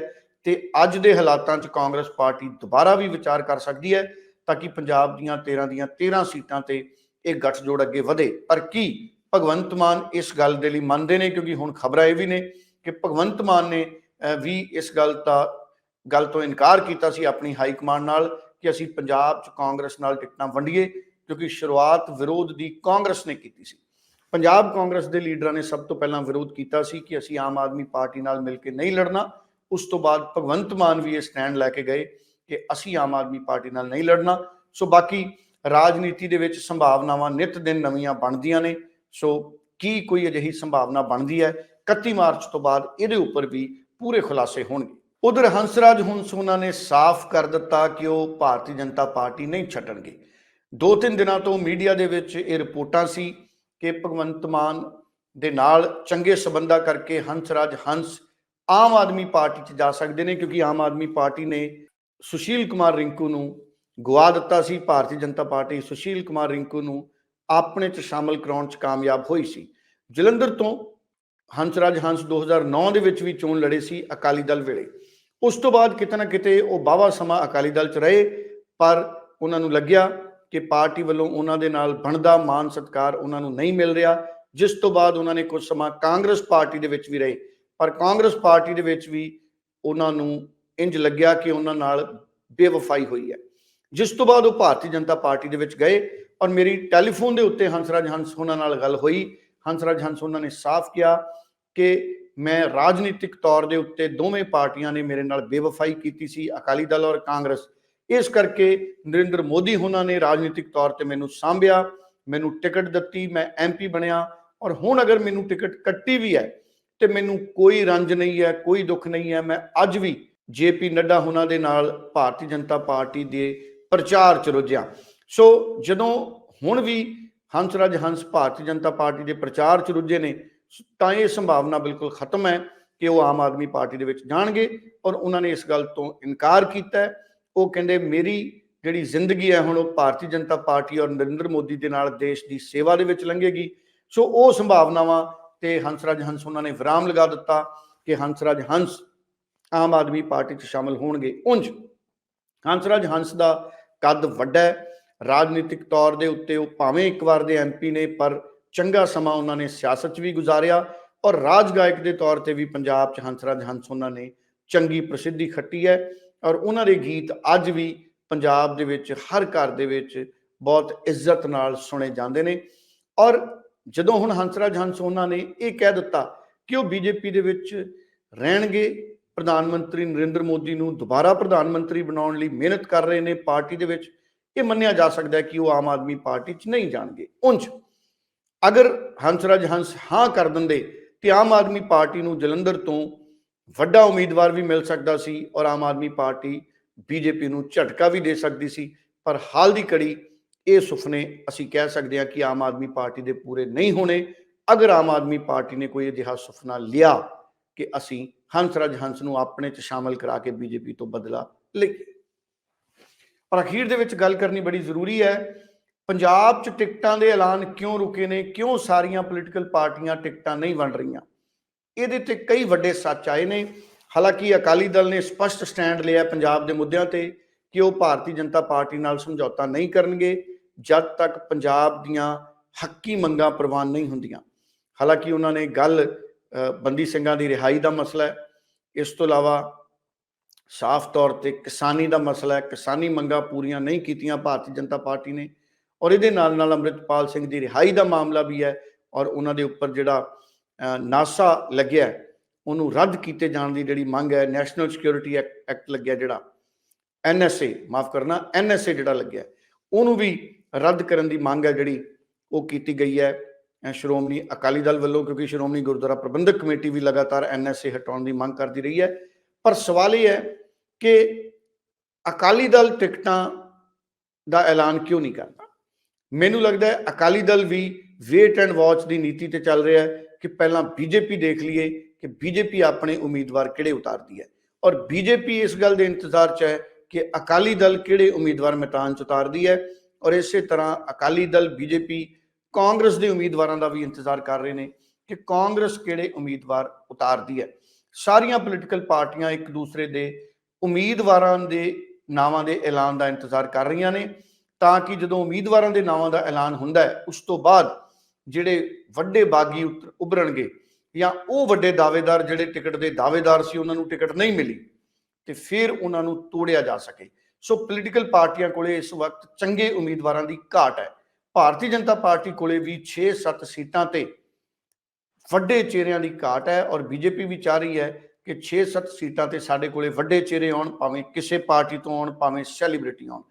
ਤੇ ਅੱਜ ਦੇ ਹਾਲਾਤਾਂ 'ਚ ਕਾਂਗਰਸ ਪਾਰਟੀ ਦੁਬਾਰਾ ਵੀ ਵਿਚਾਰ ਕਰ ਸਕਦੀ ਹੈ ਤਾਂ ਕਿ ਪੰਜਾਬ ਦੀਆਂ 13 ਦੀਆਂ 13 ਸੀਟਾਂ ਤੇ ਇਹ ਗੱਠਜੋੜ ਅੱਗੇ ਵਧੇ। ਪਰ ਕੀ ਭਗਵੰਤ ਮਾਨ ਇਸ ਗੱਲ ਦੇ ਲਈ ਮੰਨਦੇ ਨੇ? ਕਿਉਂਕਿ ਹੁਣ ਖਬਰਾਂ ਇਹ ਵੀ ਨੇ ਕਿ ਭਗਵੰਤ ਮਾਨ ਨੇ ਵੀ ਇਸ ਗੱਲ ਦਾ, ਗੱਲ ਤੋਂ ਇਨਕਾਰ ਕੀਤਾ ਸੀ ਆਪਣੀ ਹਾਈ ਕਮਾਂਡ ਨਾਲ ਕਿ ਅਸੀਂ ਪੰਜਾਬ 'ਚ ਕਾਂਗਰਸ ਨਾਲ ਟਿਕਟਾਂ ਵੰਡੀਏ, ਕਿਉਂਕਿ ਸ਼ੁਰੂਆਤ ਵਿਰੋਧ ਦੀ ਕਾਂਗਰਸ ਨੇ ਕੀਤੀ ਸੀ। ਪੰਜਾਬ ਕਾਂਗਰਸ ਦੇ ਲੀਡਰਾਂ ਨੇ ਸਭ ਤੋਂ ਪਹਿਲਾਂ ਵਿਰੋਧ ਕੀਤਾ ਸੀ ਕਿ ਅਸੀਂ ਆਮ ਆਦਮੀ ਪਾਰਟੀ ਨਾਲ ਮਿਲ ਕੇ ਨਹੀਂ ਲੜਨਾ। ਉਸ ਤੋਂ ਬਾਅਦ ਭਗਵੰਤ ਮਾਨ ਵੀ ਇਹ ਸਟੈਂਡ ਲੈ ਕੇ ਗਏ ਕਿ ਅਸੀਂ ਆਮ ਆਦਮੀ ਪਾਰਟੀ ਨਾਲ ਨਹੀਂ ਲੜਨਾ। ਸੋ ਬਾਕੀ ਰਾਜਨੀਤੀ ਦੇ ਵਿੱਚ ਸੰਭਾਵਨਾਵਾਂ ਨਿਤ ਦਿਨ ਨਵੀਆਂ ਬਣਦੀਆਂ ਨੇ। ਸੋ ਕੀ ਕੋਈ ਅਜਿਹੀ ਸੰਭਾਵਨਾ ਬਣਦੀ ਹੈ? 31 ਮਾਰਚ ਤੋਂ ਬਾਅਦ ਇਹਦੇ ਉੱਪਰ ਵੀ ਪੂਰੇ ਖੁਲਾਸੇ ਹੋਣਗੇ। ਉਧਰ ਹੰਸਰਾਜ ਹੁਨਸੋਨਾ ਨੇ ਸਾਫ਼ ਕਰ ਦਿੱਤਾ ਕਿ ਉਹ ਭਾਰਤੀ ਜਨਤਾ ਪਾਰਟੀ ਨਹੀਂ ਛੱਡਣਗੇ। ਦੋ ਤਿੰਨ ਦਿਨਾਂ ਤੋਂ ਮੀਡੀਆ ਦੇ ਵਿੱਚ ਇਹ ਰਿਪੋਰਟਾਂ ਸੀ ਕਿ ਭਗਵੰਤ ਮਾਨ ਦੇ ਨਾਲ ਚੰਗੇ ਸਬੰਧਾਂ ਕਰਕੇ ਹੰਸਰਾਜ ਹੰਸ ਆਮ ਆਦਮੀ ਪਾਰਟੀ 'ਚ ਜਾ ਸਕਦੇ ਨੇ ਕਿਉਂਕਿ ਆਮ ਆਦਮੀ ਪਾਰਟੀ ਨੇ ਸੁਸ਼ੀਲ ਕੁਮਾਰ ਰਿੰਕੂ ਨੂੰ ਗਵਾ ਦਿੱਤਾ ਸੀ। ਭਾਰਤੀ ਜਨਤਾ ਪਾਰਟੀ ਸੁਸ਼ੀਲ ਕੁਮਾਰ ਰਿੰਕੂ ਨੂੰ ਆਪਣੇ 'ਚ ਸ਼ਾਮਲ ਕਰਾਉਣ 'ਚ ਕਾਮਯਾਬ ਹੋਈ ਸੀ। ਜਲੰਧਰ ਤੋਂ ਹੰਸਰਾਜ ਹੰਸ 2009 ਦੇ ਵਿੱਚ ਵੀ ਚੋਣ ਲੜੇ ਸੀ ਅਕਾਲੀ ਦਲ ਵੇਲੇ। ਉਸ ਤੋਂ ਬਾਅਦ ਕਿਤੇ ਨਾ ਕਿਤੇ ਉਹ ਬਾਵਾ ਸਮਾਂ ਅਕਾਲੀ ਦਲ 'ਚ ਰਹੇ, ਪਰ ਉਹਨਾਂ ਨੂੰ ਲੱਗਿਆ ਕਿ ਪਾਰਟੀ ਵੱਲੋਂ ਉਹਨਾਂ ਦੇ ਨਾਲ ਬਣਦਾ ਮਾਨ ਸਤਕਾਰ ਉਹਨਾਂ ਨੂੰ ਨਹੀਂ ਮਿਲ ਰਿਹਾ, ਜਿਸ ਤੋਂ ਬਾਅਦ ਉਹਨਾਂ ਨੇ ਕੁਝ ਸਮਾਂ ਕਾਂਗਰਸ ਪਾਰਟੀ ਦੇ ਵਿੱਚ ਵੀ ਰਹੇ। ਪਰ ਕਾਂਗਰਸ ਪਾਰਟੀ ਦੇ ਵਿੱਚ ਵੀ ਉਹਨਾਂ ਨੂੰ ਇੰਜ ਲੱਗਿਆ ਕਿ ਉਹਨਾਂ ਨਾਲ ਬੇਵਫਾਈ ਹੋਈ ਹੈ। ਜਿਸ ਤੋਂ ਬਾਅਦ ਉਹ ਭਾਰਤੀ ਜਨਤਾ ਪਾਰਟੀ ਦੇ ਵਿੱਚ ਗਏ ਔਰ ਮੇਰੀ ਟੈਲੀਫੋਨ ਦੇ ਉੱਤੇ ਹੰਸਰਾਜ ਹੰਸ ਉਹਨਾਂ ਨਾਲ ਗੱਲ ਹੋਈ। ਹੰਸਰਾਜ ਹੰਸ ਉਹਨਾਂ ਨੇ ਸਾਫ਼ ਕਿਹਾ ਕਿ ਮੈਂ ਰਾਜਨੀਤਿਕ ਤੌਰ ਦੇ ਉੱਤੇ ਦੋਵੇਂ ਪਾਰਟੀਆਂ ਨੇ ਮੇਰੇ ਨਾਲ ਬੇਵਫਾਈ ਕੀਤੀ ਸੀ, ਅਕਾਲੀ ਦਲ ਔਰ ਕਾਂਗਰਸ। ਇਸ ਕਰਕੇ ਨਰਿੰਦਰ ਮੋਦੀ ਉਹਨਾਂ ਨੇ ਰਾਜਨੀਤਿਕ ਤੌਰ ਤੇ ਮੈਨੂੰ ਸਾਂਭਿਆ, ਮੈਨੂੰ ਟਿਕਟ ਦਿੱਤੀ, ਮੈਂ ਐਮਪੀ ਬਣਿਆ ਔਰ ਹੁਣ ਅਗਰ ਮੈਨੂੰ ਟਿਕਟ ਕੱਟੀ ਵੀ ਹੈ ਤੇ ਮੈਨੂੰ ਕੋਈ ਰੰਜ ਨਹੀਂ ਹੈ, ਕੋਈ ਦੁੱਖ ਨਹੀਂ ਹੈ, ਮੈਂ ਅੱਜ ਵੀ ਜੇਪੀ ਨੱਡਾ ਉਹਨਾਂ ਦੇ ਨਾਲ ਭਾਰਤੀ ਜਨਤਾ ਪਾਰਟੀ ਦੇ ਪ੍ਰਚਾਰ ਚ ਰੁੱਝਿਆ। ਸੋ ਜਦੋਂ ਹੁਣ ਵੀ ਹੰਸਰਾਜ ਹੰਸ ਭਾਰਤੀ ਜਨਤਾ ਪਾਰਟੀ ਦੇ ਪ੍ਰਚਾਰ ਚ ਰੁੱਝੇ ਨੇ ਤਾਂ ਇਹ ਸੰਭਾਵਨਾ ਬਿਲਕੁਲ ਖਤਮ ਹੈ ਕਿ ਉਹ ਆਮ ਆਦਮੀ ਪਾਰਟੀ ਦੇ ਵਿੱਚ ਜਾਣਗੇ ਔਰ ਉਹਨਾਂ ਨੇ ਇਸ ਗੱਲ ਤੋਂ ਇਨਕਾਰ ਕੀਤਾ ਉਹ ਕਹਿੰਦੇ, ਮੇਰੀ ਜਿਹੜੀ ਜ਼ਿੰਦਗੀ ਹੈ ਹੁਣ ਉਹ ਭਾਰਤੀ ਜਨਤਾ ਪਾਰਟੀ ਔਰ ਨਰਿੰਦਰ ਮੋਦੀ ਦੇ ਨਾਲ ਦੇਸ਼ ਦੀ ਸੇਵਾ ਦੇ ਵਿੱਚ ਲੰਘੇਗੀ। ਸੋ ਉਹ ਸੰਭਾਵਨਾਵਾਂ ਤੇ ਹੰਸਰਾਜ ਹੰਸ ਉਹਨਾਂ ਨੇ ਵਿਰਾਮ ਲਗਾ ਦਿੱਤਾ ਕਿ ਹੰਸਰਾਜ ਹੰਸ ਆਮ ਆਦਮੀ ਪਾਰਟੀ 'ਚ ਸ਼ਾਮਲ ਹੋਣਗੇ। ਉਂਝ ਹੰਸਰਾਜ ਹੰਸ ਦਾ ਕੱਦ ਵੱਡਾ ਹੈ। ਰਾਜਨੀਤਿਕ ਤੌਰ ਦੇ ਉੱਤੇ ਉਹ ਭਾਵੇਂ ਇੱਕ ਵਾਰ ਦੇ ਐਮਪੀ ਨੇ, ਪਰ ਚੰਗਾ ਸਮਾਂ ਉਹਨਾਂ ਨੇ ਸਿਆਸਤ 'ਚ ਵੀ ਗੁਜ਼ਾਰਿਆ ਔਰ ਰਾਜ ਗਾਇਕ ਦੇ ਤੌਰ ਤੇ ਵੀ ਪੰਜਾਬ 'ਚ ਹੰਸਰਾਜ ਹੰਸ ਉਹਨਾਂ ਨੇ ਚੰਗੀ ਪ੍ਰਸਿੱਧੀ ਖੱਟੀ ਹੈ ਔਰ ਉਹਨਾਂ ਦੇ ਗੀਤ ਅੱਜ ਵੀ ਪੰਜਾਬ ਦੇ ਵਿੱਚ, ਹਰ ਘਰ ਦੇ ਵਿੱਚ ਬਹੁਤ ਇੱਜ਼ਤ ਨਾਲ ਸੁਣੇ ਜਾਂਦੇ ਨੇ ਔਰ ਜਦੋਂ ਹੁਣ ਹੰਸਰਾਜ ਹੰਸ ਉਹਨਾਂ ਨੇ ਇਹ ਕਹਿ ਦਿੱਤਾ ਕਿ ਉਹ ਬੀਜੇਪੀ ਦੇ ਵਿੱਚ ਰਹਿਣਗੇ, ਪ੍ਰਧਾਨ ਮੰਤਰੀ ਨਰਿੰਦਰ ਮੋਦੀ ਨੂੰ ਦੁਬਾਰਾ ਪ੍ਰਧਾਨ ਮੰਤਰੀ ਬਣਾਉਣ ਲਈ ਮਿਹਨਤ ਕਰ ਰਹੇ ਨੇ ਪਾਰਟੀ ਦੇ ਵਿੱਚ, ਇਹ ਮੰਨਿਆ ਜਾ ਸਕਦਾ ਹੈ ਕਿ ਉਹ ਆਮ ਆਦਮੀ ਪਾਰਟੀ 'ਚ ਨਹੀਂ ਜਾਣਗੇ, ਉਂਝ। ਅਗਰ ਹੰਸਰਾਜ ਹੰਸ ਹਾਂ ਕਰ ਦਿੰਦੇ ਤੇ ਆਮ ਆਦਮੀ ਪਾਰਟੀ ਨੂੰ ਜਲੰਧਰ ਤੋਂ ਵੱਡਾ ਉਮੀਦਵਾਰ ਵੀ ਮਿਲ ਸਕਦਾ ਸੀ ਔਰ ਆਮ ਆਦਮੀ ਪਾਰਟੀ ਬੀਜੇਪੀ ਨੂੰ ਝਟਕਾ ਵੀ ਦੇ ਸਕਦੀ ਸੀ, ਪਰ ਹਾਲ ਦੀ ਕੜੀ ਇਹ ਸੁਪਨੇ ਅਸੀਂ ਕਹਿ ਸਕਦੇ ਹਾਂ ਕਿ ਆਮ ਆਦਮੀ ਪਾਰਟੀ ਦੇ ਪੂਰੇ ਨਹੀਂ ਹੋਣੇ। ਅਗਰ ਆਮ ਆਦਮੀ ਪਾਰਟੀ ਨੇ ਕੋਈ ਅਜਿਹਾ ਸੁਪਨਾ ਲਿਆ ਕਿ ਅਸੀਂ ਹੰਸਰਾਜ ਹੰਸ ਨੂੰ ਆਪਣੇ ਚ ਸ਼ਾਮਲ ਕਰਾ ਕੇ ਬੀਜੇਪੀ ਤੋਂ ਬਦਲਾ ਲਈਏ। ਪਰ ਅਖੀਰ ਦੇ ਵਿੱਚ ਗੱਲ ਕਰਨੀ ਬੜੀ ਜ਼ਰੂਰੀ ਹੈ ਪੰਜਾਬ 'ਚ ਟਿਕਟਾਂ ਦੇ ਐਲਾਨ ਕਿਉਂ ਰੁਕੇ ਨੇ? ਕਿਉਂ ਸਾਰੀਆਂ ਪੋਲੀਟੀਕਲ ਪਾਰਟੀਆਂ ਟਿਕਟਾਂ ਨਹੀਂ ਵੰਡ ਰਹੀਆਂ? ਇਹਦੇ ਤੇ ਕਈ ਵੱਡੇ ਸੱਚ ਆਏ ਨੇ। ਹਾਲਾਂਕਿ ਅਕਾਲੀ ਦਲ ਨੇ ਸਪਸ਼ਟ ਸਟੈਂਡ ਲਿਆ ਪੰਜਾਬ ਦੇ ਮੁੱਦਿਆਂ ਤੇ ਕਿ ਉਹ ਭਾਰਤੀ ਜਨਤਾ ਪਾਰਟੀ ਨਾਲ ਸਮਝੌਤਾ ਨਹੀਂ ਕਰਨਗੇ, ਜਦ ਤੱਕ ਪੰਜਾਬ ਦੀਆਂ ਹੱਕੀ ਮੰਗਾਂ ਪ੍ਰਵਾਨ ਨਹੀਂ ਹੁੰਦੀਆਂ। ਹਾਲਾਂਕਿ ਉਹਨਾਂ ਨੇ ਗੱਲ ਬੰਦੀ ਸਿੰਘਾਂ ਦੀ ਰਿਹਾਈ ਦਾ ਮਸਲਾ ਹੈ। ਇਸ ਤੋਂ ਇਲਾਵਾ ਸਾਫ਼ ਤੌਰ ਤੇ ਕਿਸਾਨੀ ਦਾ ਮਸਲਾ ਹੈ। ਕਿਸਾਨੀ ਮੰਗਾਂ ਪੂਰੀਆਂ ਨਹੀਂ ਕੀਤੀਆਂ ਭਾਰਤੀ ਜਨਤਾ ਪਾਰਟੀ ਨੇ। ਔਰ ਇਹਦੇ ਨਾਲ ਨਾਲ ਅੰਮ੍ਰਿਤਪਾਲ ਸਿੰਘ ਦੀ ਰਿਹਾਈ ਦਾ ਮਾਮਲਾ ਵੀ ਹੈ ਔਰ ਉਹਨਾਂ ਦੇ ਉੱਪਰ ਜਿਹੜਾ ਨਾਸਾ ਲੱਗਿਆ ਉਹਨੂੰ ਰੱਦ ਕੀਤੇ ਜਾਣ ਦੀ ਜਿਹੜੀ ਮੰਗ ਹੈ ਨੈਸ਼ਨਲ ਸਿਕਿਉਰਿਟੀ ਐਕਟ ਲੱਗਿਆ ਜਿਹੜਾ ਐਨਐਸਏ ਮਾਫ ਕਰਨਾ ਐਨਐਸਏ ਜਿਹੜਾ ਲੱਗਿਆ ਉਹਨੂੰ ਵੀ ਰੱਦ ਕਰਨ ਦੀ ਮੰਗ ਹੈ ਜਿਹੜੀ ਉਹ ਕੀਤੀ ਗਈ ਹੈ ਸ਼੍ਰੋਮਣੀ ਅਕਾਲੀ ਦਲ ਵੱਲੋਂ, ਕਿਉਂਕਿ ਸ਼੍ਰੋਮਣੀ ਗੁਰਦੁਆਰਾ ਪ੍ਰਬੰਧਕ ਕਮੇਟੀ ਵੀ ਲਗਾਤਾਰ ਐਨਐਸਏ ਹਟਾਉਣ ਦੀ ਮੰਗ ਕਰਦੀ ਰਹੀ ਹੈ, ਪਰ ਸਵਾਲ ਇਹ ਹੈ ਕਿ ਅਕਾਲੀ ਦਲ ਟਿਕਟਾਂ ਦਾ ਐਲਾਨ ਕਿਉਂ ਨਹੀਂ ਕਰਦਾ? ਮੈਨੂੰ ਲੱਗਦਾ ਹੈ ਅਕਾਲੀ ਦਲ ਵੀ ਵੇਟ ਐਂਡ ਵਾਚ ਦੀ ਨੀਤੀ ਤੇ ਚੱਲ ਰਿਹਾ ਹੈ ਕਿ ਪਹਿਲਾਂ ਬੀਜੇਪੀ ਦੇਖ ਲਈਏ ਕਿ ਬੀਜੇਪੀ ਆਪਣੇ ਉਮੀਦਵਾਰ ਕਿਹੜੇ ਉਤਾਰਦੀ ਹੈ। ਔਰ ਬੀਜੇਪੀ ਇਸ ਗੱਲ ਦੇ ਇੰਤਜ਼ਾਰ 'ਚ ਹੈ ਕਿ ਅਕਾਲੀ ਦਲ ਕਿਹੜੇ ਉਮੀਦਵਾਰ ਮੈਦਾਨ 'ਚ ਉਤਾਰਦੀ ਹੈ ਔਰ ਇਸੇ ਤਰ੍ਹਾਂ ਅਕਾਲੀ ਦਲ, ਬੀਜੇਪੀ, ਕਾਂਗਰਸ ਦੇ ਉਮੀਦਵਾਰਾਂ ਦਾ ਵੀ ਇੰਤਜ਼ਾਰ ਕਰ ਰਹੇ ਨੇ ਕਿ ਕਾਂਗਰਸ ਕਿਹੜੇ ਉਮੀਦਵਾਰ ਉਤਾਰਦੀ ਹੈ। ਸਾਰੀਆਂ ਪੋਲੀਟੀਕਲ ਪਾਰਟੀਆਂ ਇੱਕ ਦੂਸਰੇ ਦੇ ਉਮੀਦਵਾਰਾਂ ਦੇ ਨਾਵਾਂ ਦੇ ਐਲਾਨ ਦਾ ਇੰਤਜ਼ਾਰ ਕਰ ਰਹੀਆਂ ਨੇ ਤਾਂ ਕਿ ਜਦੋਂ ਉਮੀਦਵਾਰਾਂ ਦੇ ਨਾਵਾਂ ਦਾ ਐਲਾਨ ਹੁੰਦਾ ਹੈ, ਉਸ ਤੋਂ ਬਾਅਦ ਜਿਹੜੇ ਵੱਡੇ ਬਾਗੀ ਉਤ- ਉੱਭਰਨਗੇ ਜਾਂ ਉਹ ਵੱਡੇ ਦਾਅਵੇਦਾਰ ਜਿਹੜੇ ਟਿਕਟ ਦੇ ਦਾਅਵੇਦਾਰ ਸੀ, ਉਹਨਾਂ ਨੂੰ ਟਿਕਟ ਨਹੀਂ ਮਿਲੀ, ਤੇ ਫਿਰ ਉਹਨਾਂ ਨੂੰ ਤੋੜਿਆ ਜਾ ਸਕੇ। ਸੋ ਪੋਲੀਟੀਕਲ ਪਾਰਟੀਆਂ ਕੋਲੇ ਇਸ ਵਕਤ ਚੰਗੇ ਉਮੀਦਵਾਰਾਂ ਦੀ ਘਾਟ ਹੈ। ਭਾਰਤੀ ਜਨਤਾ ਪਾਰਟੀ ਕੋਲੇ ਵੀ 6-7 ਸੀਟਾਂ ਤੇ ਵੱਡੇ ਚਿਹਰਿਆਂ ਦੀ ਘਾਟ ਹੈ ਔਰ ਬੀਜੇਪੀ ਵੀ ਚਾਹ ਰਹੀ ਹੈ ਕਿ 6-7 ਸੀਟਾਂ ਤੇ ਸਾਡੇ ਕੋਲੇ ਵੱਡੇ ਚਿਹਰੇ ਆਉਣ, ਭਾਵੇਂ ਕਿਸੇ ਪਾਰਟੀ ਤੋਂ ਆਉਣ, ਭਾਵੇਂ ਸੈਲੀਬ੍ਰਿਟੀ ਆਉਣ।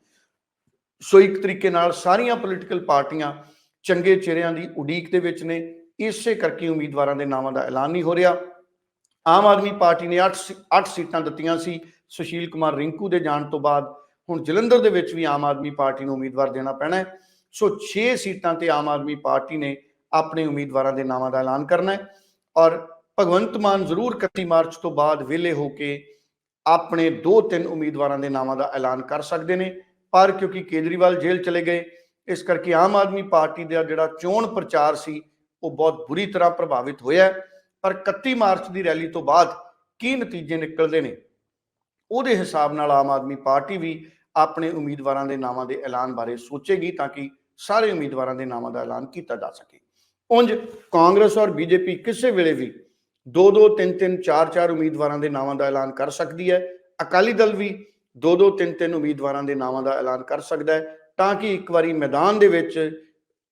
ਸੋ ਇੱਕ ਤਰੀਕੇ ਨਾਲ ਸਾਰੀਆਂ ਪੋਲੀਟੀਕਲ ਪਾਰਟੀਆਂ ਚੰਗੇ ਚਿਹਰਿਆਂ ਦੀ ਉਡੀਕ ਦੇ ਵਿੱਚ ਨੇ, ਇਸੇ ਕਰਕੇ ਉਮੀਦਵਾਰਾਂ ਦੇ ਨਾਵਾਂ ਦਾ ਐਲਾਨ ਨਹੀਂ ਹੋ ਰਿਹਾ। ਆਮ ਆਦਮੀ ਪਾਰਟੀ ਨੇ 8 8 ਸੀਟਾਂ ਦਿੱਤੀਆਂ ਸੀ ਸੁਸ਼ੀਲ ਕੁਮਾਰ ਰਿੰਕੂ ਦੇ ਜਾਣ ਤੋਂ ਬਾਅਦ। ਹੁਣ ਜਲੰਧਰ ਦੇ ਵਿੱਚ ਵੀ ਆਮ ਆਦਮੀ ਪਾਰਟੀ ਨੂੰ ਉਮੀਦਵਾਰ ਦੇਣਾ ਪੈਣਾ ਹੈ। ਸੋ 6 ਸੀਟਾਂ ਤੇ ਆਮ ਆਦਮੀ ਪਾਰਟੀ ਨੇ ਆਪਣੇ ਉਮੀਦਵਾਰਾਂ ਦੇ ਨਾਵਾਂ ਦਾ ਐਲਾਨ ਕਰਨਾ ਹੈ ਔਰ ਭਗਵੰਤ ਮਾਨ ਜ਼ਰੂਰ 31 ਮਾਰਚ ਤੋਂ ਬਾਅਦ ਵਿਲੇ ਹੋ ਕੇ ਆਪਣੇ ਦੋ ਤਿੰਨ ਉਮੀਦਵਾਰਾਂ ਦੇ ਨਾਵਾਂ ਦਾ ਐਲਾਨ ਕਰ ਸਕਦੇ ਨੇ। ਪਰ ਕਿਉਂਕਿ ਕੇਜਰੀਵਾਲ ਜੇਲ੍ਹ ਚਲੇ ਗਏ, ਇਸ ਕਰਕੇ ਆਮ ਆਦਮੀ ਪਾਰਟੀ ਦਾ ਜਿਹੜਾ ਚੋਣ ਪ੍ਰਚਾਰ ਸੀ, ਉਹ ਬਹੁਤ ਬੁਰੀ ਤਰ੍ਹਾਂ ਪ੍ਰਭਾਵਿਤ ਹੋਇਆ ਪਰ 31 ਮਾਰਚ ਦੀ ਰੈਲੀ ਤੋਂ ਬਾਅਦ ਕੀ ਨਤੀਜੇ ਨਿਕਲਦੇ ਨੇ? ਉਹਦੇ ਹਿਸਾਬ ਨਾਲ ਆਮ ਆਦਮੀ ਪਾਰਟੀ ਵੀ ਆਪਣੇ ਉਮੀਦਵਾਰਾਂ ਦੇ ਨਾਵਾਂ ਦੇ ਐਲਾਨ ਬਾਰੇ ਸੋਚੇਗੀ ਤਾਂ ਕਿ ਸਾਰੇ ਉਮੀਦਵਾਰਾਂ ਦੇ ਨਾਵਾਂ ਦਾ ਐਲਾਨ ਕੀਤਾ ਜਾ ਸਕੇ। ਉਂਝ ਕਾਂਗਰਸ ਔਰ ਬੀਜੇਪੀ ਕਿਸੇ ਵੇਲੇ ਵੀ ਦੋ ਦੋ ਤਿੰਨ ਤਿੰਨ ਚਾਰ ਚਾਰ ਉਮੀਦਵਾਰਾਂ ਦੇ ਨਾਵਾਂ ਦਾ ਐਲਾਨ ਕਰ ਸਕਦੀ ਹੈ। ਅਕਾਲੀ ਦਲ ਵੀ ਦੋ ਦੋ ਤਿੰਨ ਤਿੰਨ ਉਮੀਦਵਾਰਾਂ ਦੇ ਨਾਵਾਂ ਦਾ ਐਲਾਨ ਕਰ ਸਕਦਾ ਹੈ। ਤਾਂ ਕਿ ਇੱਕ ਵਾਰੀ ਮੈਦਾਨ ਦੇ ਵਿੱਚ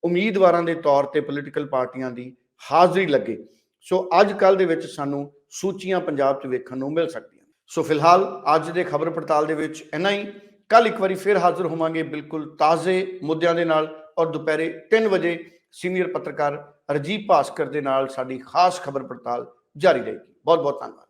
ਉਮੀਦਵਾਰਾਂ ਦੇ ਤੌਰ ਤੇ ਪੋਲੀਟੀਕਲ ਪਾਰਟੀਆਂ ਦੀ ਹਾਜ਼ਰੀ ਲੱਗੇ। ਸੋ ਅੱਜ ਕੱਲ ਦੇ ਵਿੱਚ ਸਾਨੂੰ ਸੂਚੀਆਂ ਪੰਜਾਬ 'ਚ ਵੇਖਣ ਨੂੰ ਮਿਲ ਸਕਦੀਆਂ ਸੋ ਫਿਲਹਾਲ ਅੱਜ ਦੇ ਖਬਰ ਪੜਤਾਲ ਦੇ ਵਿੱਚ ਇੰਨਾ ਹੀ। ਕੱਲ ਇੱਕ ਵਾਰੀ ਫਿਰ ਹਾਜ਼ਰ ਹੋਵਾਂਗੇ ਬਿਲਕੁਲ ਤਾਜ਼ੇ ਮੁੱਦਿਆਂ ਦੇ ਨਾਲ ਔਰ ਦੁਪਹਿਰੇ 3 ਵਜੇ ਸੀਨੀਅਰ ਪੱਤਰਕਾਰ ਰਜੀਵ ਭਾਸਕਰ ਦੇ ਨਾਲ ਸਾਡੀ ਖਾਸ ਖਬਰ ਪੜਤਾਲ ਜਾਰੀ ਰਹੇਗੀ। ਬਹੁਤ ਬਹੁਤ ਧੰਨਵਾਦ।